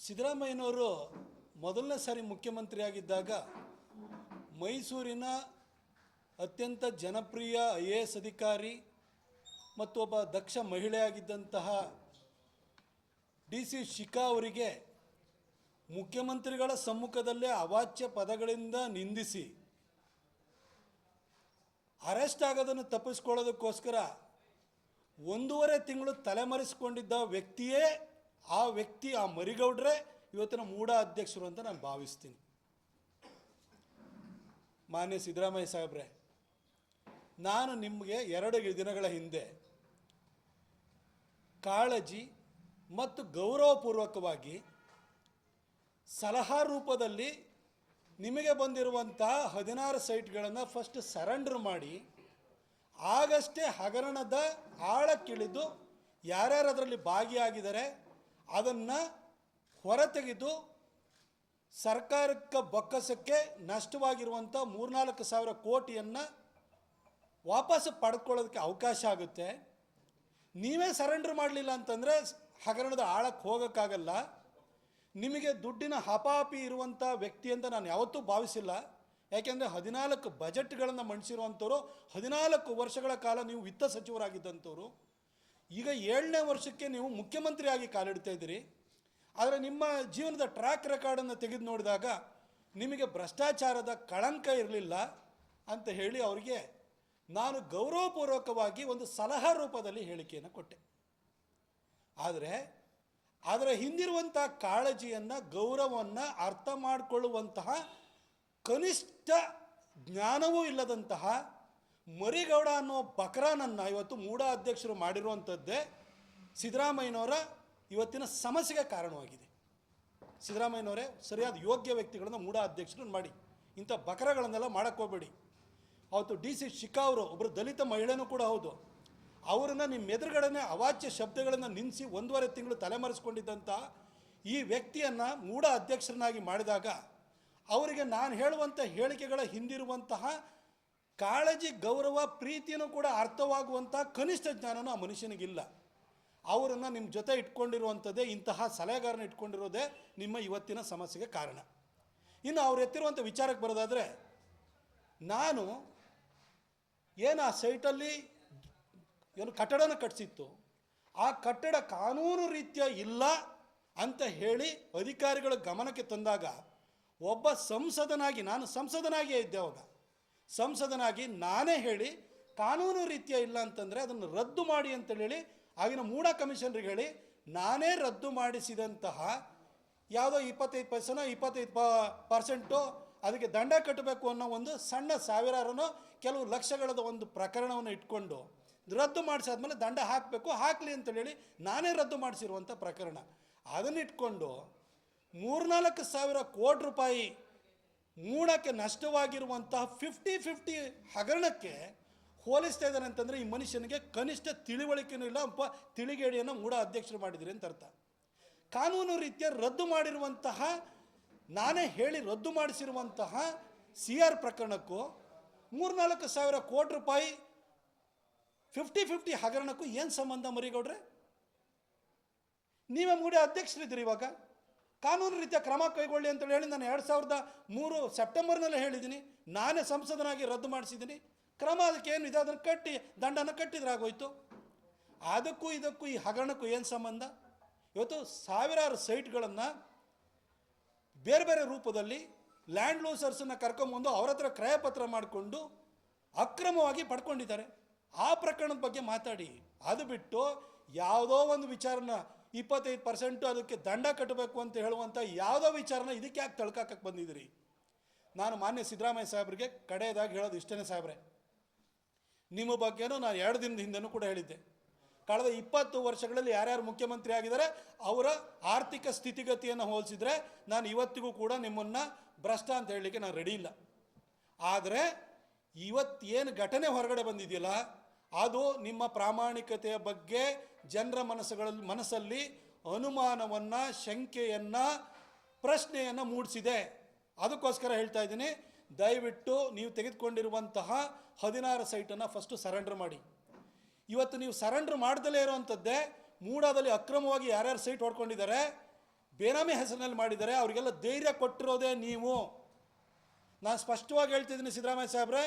ಸಿದ್ದರಾಮಯ್ಯನವರು ಮೊದಲನೇ ಸಾರಿ ಮುಖ್ಯಮಂತ್ರಿಯಾಗಿದ್ದಾಗ ಮೈಸೂರಿನ ಅತ್ಯಂತ ಜನಪ್ರಿಯ ಐ ಎ ಎಸ್ ಅಧಿಕಾರಿ ಮತ್ತು ಒಬ್ಬ ದಕ್ಷ ಮಹಿಳೆಯಾಗಿದ್ದಂತಹ ಡಿ ಸಿ ಶಿಖಾ ಅವರಿಗೆ ಮುಖ್ಯಮಂತ್ರಿಗಳ ಸಮ್ಮುಖದಲ್ಲೇ ಅವಾಚ್ಯ ಪದಗಳಿಂದ ನಿಂದಿಸಿ ಅರೆಸ್ಟ್ ಆಗೋದನ್ನು ತಪ್ಪಿಸ್ಕೊಳ್ಳೋದಕ್ಕೋಸ್ಕರ ಒಂದೂವರೆ ತಿಂಗಳು ತಲೆಮರೆಸಿಕೊಂಡಿದ್ದ ವ್ಯಕ್ತಿಯೇ ಆ ವ್ಯಕ್ತಿ, ಆ ಮರಿಗೌಡ್ರೆ ಇವತ್ತಿನ ಮೂಢ ಅಧ್ಯಕ್ಷರು ಅಂತ ನಾನು ಭಾವಿಸ್ತೀನಿ. ಮಾನ್ಯ ಸಿದ್ದರಾಮಯ್ಯ ಸಾಹೇಬ್ರೆ, ನಾನು ನಿಮಗೆ ಎರಡು ದಿನಗಳ ಹಿಂದೆ ಕಾಳಜಿ ಮತ್ತು ಗೌರವಪೂರ್ವಕವಾಗಿ ಸಲಹಾ ರೂಪದಲ್ಲಿ ನಿಮಗೆ ಬಂದಿರುವಂಥ ಹದಿನಾರು ಸೈಟ್ಗಳನ್ನು ಫಸ್ಟ್ ಸರೆಂಡರ್ ಮಾಡಿ, ಆಗಷ್ಟೇ ಹಗರಣದ ಆಳಕ್ಕಿಳಿದು ಯಾರ್ಯಾರು ಅದರಲ್ಲಿ ಭಾಗಿಯಾಗಿದ್ದಾರೆ ಅದನ್ನು ಹೊರತೆಗೆದು ಸರ್ಕಾರಕ್ಕೆ ಬೊಕ್ಕಸಕ್ಕೆ ನಷ್ಟವಾಗಿರುವಂಥ ಮೂರ್ನಾಲ್ಕು ಸಾವಿರ ಕೋಟಿಯನ್ನು ವಾಪಸ್ ಪಡ್ಕೊಳ್ಳೋದಕ್ಕೆ ಅವಕಾಶ ಆಗುತ್ತೆ. ನೀವೇ ಸರೆಂಡರ್ ಮಾಡಲಿಲ್ಲ ಅಂತಂದರೆ ಹಗರಣದ ಆಳಕ್ಕೆ ಹೋಗೋಕ್ಕಾಗಲ್ಲ. ನಿಮಗೆ ದುಡ್ಡಿನ ಹಪಾಪಿ ಇರುವಂಥ ವ್ಯಕ್ತಿ ಅಂತ ನಾನು ಯಾವತ್ತೂ ಭಾವಿಸಿಲ್ಲ. ಯಾಕೆಂದರೆ ಹದಿನಾಲ್ಕು ಬಜೆಟ್ಗಳನ್ನು ಮಂಡಿಸಿರುವಂಥವ್ರು ಹದಿನಾಲ್ಕು ವರ್ಷಗಳ ಕಾಲ ನೀವು ವಿತ್ತ ಸಚಿವರಾಗಿದ್ದಂಥವ್ರು ಈಗ ಏಳನೇ ವರ್ಷಕ್ಕೆ ನೀವು ಮುಖ್ಯಮಂತ್ರಿಯಾಗಿ ಕಾಲಿಡ್ತಾ ಇದ್ದೀರಿ. ಆದರೆ ನಿಮ್ಮ ಜೀವನದ ಟ್ರ್ಯಾಕ್ ರೆಕಾರ್ಡನ್ನು ತೆಗೆದು ನೋಡಿದಾಗ ನಿಮಗೆ ಭ್ರಷ್ಟಾಚಾರದ ಕಳಂಕ ಇರಲಿಲ್ಲ ಅಂತ ಹೇಳಿ ಅವರಿಗೆ ನಾನು ಗೌರವಪೂರ್ವಕವಾಗಿ ಒಂದು ಸಲಹಾ ರೂಪದಲ್ಲಿ ಹೇಳಿಕೆಯನ್ನು ಕೊಟ್ಟೆ. ಆದರೆ ಅದರ ಹಿಂದಿರುವಂಥ ಕಾಳಜಿಯನ್ನು, ಗೌರವವನ್ನು ಅರ್ಥ ಮಾಡಿಕೊಳ್ಳುವಂತಹ ಕನಿಷ್ಠ ಜ್ಞಾನವೂ ಇಲ್ಲದಂತಹ ಮರಿಗೌಡ ಅನ್ನೋ ಬಕರಾನನ್ನು ಇವತ್ತು ಮೂಡ ಅಧ್ಯಕ್ಷರು ಮಾಡಿರುವಂಥದ್ದೇ ಸಿದ್ದರಾಮಯ್ಯನವರ ಇವತ್ತಿನ ಸಮಸ್ಯೆಗೆ ಕಾರಣವಾಗಿದೆ. ಸಿದ್ದರಾಮಯ್ಯನವರೇ ಸರಿಯಾದ ಯೋಗ್ಯ ವ್ಯಕ್ತಿಗಳನ್ನು ಮೂಡ ಅಧ್ಯಕ್ಷರನ್ನು ಮಾಡಿ, ಇಂಥ ಬಕರಗಳನ್ನೆಲ್ಲ ಮಾಡೋಕ್ಕೋಗ್ಬೇಡಿ ಅವತ್ತು ಡಿ ಸಿ ಶಿಖಾ ಅವರು ಒಬ್ಬರು ದಲಿತ ಮಹಿಳೆನೂ ಕೂಡ ಹೌದು, ಅವರನ್ನು ನಿಮ್ಮ ಎದುರುಗಡೆನೆ ಅವಾಚ್ಯ ಶಬ್ದಗಳನ್ನು ನಿಲ್ಲಿಸಿ ಒಂದೂವರೆ ತಿಂಗಳು ತಲೆಮರೆಸ್ಕೊಂಡಿದ್ದಂಥ ಈ ವ್ಯಕ್ತಿಯನ್ನು ಮೂಡ ಅಧ್ಯಕ್ಷರನ್ನಾಗಿ ಮಾಡಿದಾಗ, ಅವರಿಗೆ ನಾನು ಹೇಳುವಂಥ ಹೇಳಿಕೆಗಳ ಹಿಂದಿರುವಂತಹ ಕಾಳಜಿ, ಗೌರವ ಪ್ರೀತಿಯೂ ಕೂಡ ಅರ್ಥವಾಗುವಂಥ ಕನಿಷ್ಠ ಜ್ಞಾನನೂ ಆ ಮನುಷ್ಯನಿಗಿಲ್ಲ. ಅವರನ್ನು ನಿಮ್ಮ ಜೊತೆ ಇಟ್ಕೊಂಡಿರುವಂಥದ್ದೇ, ಇಂತಹ ಸಲಹೆಗಾರನ ಇಟ್ಕೊಂಡಿರೋದೇ ನಿಮ್ಮ ಇವತ್ತಿನ ಸಮಸ್ಯೆಗೆ ಕಾರಣ. ಇನ್ನು ಅವ್ರು ಎತ್ತಿರುವಂಥ ವಿಚಾರಕ್ಕೆ ಬರೋದಾದರೆ, ನಾನು ಏನು ಆ ಸೈಟಲ್ಲಿ ಏನು ಕಟ್ಟಡನ ಕಟ್ಟಿಸಿತ್ತು ಆ ಕಟ್ಟಡ ಕಾನೂನು ರೀತಿಯ ಇಲ್ಲ ಅಂತ ಹೇಳಿ ಅಧಿಕಾರಿಗಳ ಗಮನಕ್ಕೆ ತಂದಾಗ, ಒಬ್ಬ ಸಂಸದನಾಗಿ, ನಾನು ಸಂಸದನಾಗಿಯೇ ಇದ್ದೆ ಅವಾಗ ಸಂಸದನಾಗಿ ನಾನೇ ಹೇಳಿ ಕಾನೂನು ರೀತಿಯ ಇಲ್ಲ ಅಂತಂದರೆ ಅದನ್ನು ರದ್ದು ಮಾಡಿ ಅಂತೇಳಿ ಆಗಿನ ಮೂಡ ಕಮಿಷನ್ರಿಗೆ ಹೇಳಿ, ನಾನೇ ರದ್ದು ಮಾಡಿಸಿದಂತಹ ಯಾವುದೋ ಇಪ್ಪತ್ತೈದು ಪರ್ಸೆನೋ ಇಪ್ಪತ್ತೈದು ಪ ಪರ್ಸೆಂಟು ಅದಕ್ಕೆ ದಂಡ ಕಟ್ಟಬೇಕು ಅನ್ನೋ ಒಂದು ಸಣ್ಣ ಸಾವಿರಾರನೋ ಕೆಲವು ಲಕ್ಷಗಳದ ಒಂದು ಪ್ರಕರಣವನ್ನು ಇಟ್ಕೊಂಡು ರದ್ದು ಮಾಡಿಸಾದ್ಮೇಲೆ ದಂಡ ಹಾಕಬೇಕು, ಹಾಕಲಿ ಅಂತೇಳಿ ನಾನೇ ರದ್ದು ಮಾಡಿಸಿರುವಂಥ ಪ್ರಕರಣ. ಅದನ್ನಿಟ್ಕೊಂಡು ಮೂರ್ನಾಲ್ಕು ಸಾವಿರ ಕೋಟಿ ರೂಪಾಯಿ ಮೂಡಕ್ಕೆ ನಷ್ಟವಾಗಿರುವಂತಹ ಫಿಫ್ಟಿ ಫಿಫ್ಟಿ ಹಗರಣಕ್ಕೆ ಹೋಲಿಸ್ತಾ ಇದ್ದಾನೆ ಅಂತಂದರೆ ಈ ಮನುಷ್ಯನಿಗೆ ಕನಿಷ್ಠ ತಿಳಿವಳಿಕೆನೂ ಇಲ್ಲ ಒಬ್ಬ ತಿಳಿಗೇಡಿಯನ್ನು ಮೂಡ ಅಧ್ಯಕ್ಷರು ಮಾಡಿದ್ರಿ ಅಂತ ಅರ್ಥ. ಕಾನೂನು ರೀತಿಯ ರದ್ದು ಮಾಡಿರುವಂತಹ, ನಾನೇ ಹೇಳಿ ರದ್ದು ಮಾಡಿಸಿರುವಂತಹ ಸಿ ಆರ್ ಪ್ರಕರಣಕ್ಕೂ ಮೂರ್ನಾಲ್ಕು ಸಾವಿರ ಕೋಟಿ ರೂಪಾಯಿ ಫಿಫ್ಟಿ ಫಿಫ್ಟಿ ಹಗರಣಕ್ಕೂ ಏನು ಸಂಬಂಧ ಮರಿಗೌಡ್ರೆ? ನೀವೇ ಮೂಡಿ ಅಧ್ಯಕ್ಷರಿದ್ದೀರಿ ಇವಾಗ. ಕಾನೂನು ರೀತಿಯ ಕ್ರಮ ಕೈಗೊಳ್ಳಿ ಅಂತೇಳಿ ಹೇಳಿ ನಾನು ಎರಡು ಸಾವಿರದ ಮೂರು ಸೆಪ್ಟೆಂಬರ್ನಲ್ಲಿ ಹೇಳಿದ್ದೀನಿ. ನಾನೇ ಸಂಸದನಾಗಿ ರದ್ದು ಮಾಡಿಸಿದ್ದೀನಿ. ಕ್ರಮ ಅದಕ್ಕೆ ಇದೆ? ಅದನ್ನು ಕಟ್ಟಿ, ದಂಡನ ಕಟ್ಟಿದ್ರೆ ಆಗೋಯ್ತು ಅದಕ್ಕೂ ಇದಕ್ಕೂ ಈ ಹಗರಣಕ್ಕೂ ಏನು ಸಂಬಂಧ? ಇವತ್ತು ಸಾವಿರಾರು ಸೈಟ್ಗಳನ್ನು ಬೇರೆ ಬೇರೆ ರೂಪದಲ್ಲಿ ಲ್ಯಾಂಡ್ ಲೂಸರ್ಸನ್ನು ಕರ್ಕೊಂಬಂದು ಅವ್ರ ಹತ್ರ ಕ್ರಯಪತ್ರ ಮಾಡಿಕೊಂಡು ಅಕ್ರಮವಾಗಿ ಪಡ್ಕೊಂಡಿದ್ದಾರೆ. ಆ ಪ್ರಕರಣದ ಬಗ್ಗೆ ಮಾತಾಡಿ. ಅದು ಬಿಟ್ಟು ಯಾವುದೋ ಒಂದು ವಿಚಾರನ ಇಪ್ಪತ್ತೈದು ಪರ್ಸೆಂಟು ಅದಕ್ಕೆ ದಂಡ ಕಟ್ಟಬೇಕು ಅಂತ ಹೇಳುವಂಥ ಯಾವುದೋ ವಿಚಾರನ ಇದಕ್ಕೆ ಯಾಕೆ ತಳ್ಕಾಕಕ್ಕೆ ಬಂದಿದ್ದೀರಿ? ನಾನು ಮಾನ್ಯ ಸಿದ್ದರಾಮಯ್ಯ ಸಾಹೇಬ್ರಿಗೆ ಕಡೆಯದಾಗಿ ಹೇಳೋದು ಇಷ್ಟನೇ ಸಾಹೇಬ್ರೆ. ನಿಮ್ಮ ಬಗ್ಗೆನೂ ನಾನು ಎರಡು ದಿನದ ಹಿಂದೆನೂ ಕೂಡ ಹೇಳಿದ್ದೆ. ಕಳೆದ ಇಪ್ಪತ್ತು ವರ್ಷಗಳಲ್ಲಿ ಯಾರ್ಯಾರು ಮುಖ್ಯಮಂತ್ರಿ ಆಗಿದ್ದಾರೆ, ಅವರ ಆರ್ಥಿಕ ಸ್ಥಿತಿಗತಿಯನ್ನು ಹೋಲಿಸಿದರೆ ನಾನು ಇವತ್ತಿಗೂ ಕೂಡ ನಿಮ್ಮನ್ನು ಭ್ರಷ್ಟ ಅಂತ ಹೇಳಲಿಕ್ಕೆ ನಾನು ರೆಡಿ ಇಲ್ಲ. ಆದರೆ ಇವತ್ತೇನು ಘಟನೆ ಹೊರಗಡೆ ಬಂದಿದೆಯಲ್ಲ, ಅದು ನಿಮ್ಮ ಪ್ರಾಮಾಣಿಕತೆಯ ಬಗ್ಗೆ ಜನರ ಮನಸ್ಸುಗಳಲ್ಲಿ ಮನಸ್ಸಲ್ಲಿ ಅನುಮಾನವನ್ನು, ಶಂಕೆಯನ್ನು, ಪ್ರಶ್ನೆಯನ್ನು ಮೂಡಿಸಿದೆ. ಅದಕ್ಕೋಸ್ಕರ ಹೇಳ್ತಾ ಇದ್ದೀನಿ, ದಯವಿಟ್ಟು ನೀವು ತೆಗೆದುಕೊಂಡಿರುವಂತಹ ಹದಿನಾರು ಸೈಟನ್ನು ಫಸ್ಟು ಸರೆಂಡರ್ ಮಾಡಿ. ಇವತ್ತು ನೀವು ಸರೆಂಡರ್ ಮಾಡ್ದಲೇ ಇರುವಂಥದ್ದೇ ಮೂಡಾದಲ್ಲಿ ಅಕ್ರಮವಾಗಿ ಯಾರ್ಯಾರು ಸೈಟ್ ಹೊಡ್ಕೊಂಡಿದ್ದಾರೆ, ಬೇನಾಮಿ ಹೆಸರಿನಲ್ಲಿ ಮಾಡಿದ್ದಾರೆ, ಅವರಿಗೆಲ್ಲ ಧೈರ್ಯ ಕೊಟ್ಟಿರೋದೇ ನೀವು. ನಾನು ಸ್ಪಷ್ಟವಾಗಿ ಹೇಳ್ತಿದ್ದೀನಿ ಸಿದ್ದರಾಮಯ್ಯ ಸಾಹೇಬ್ರೆ,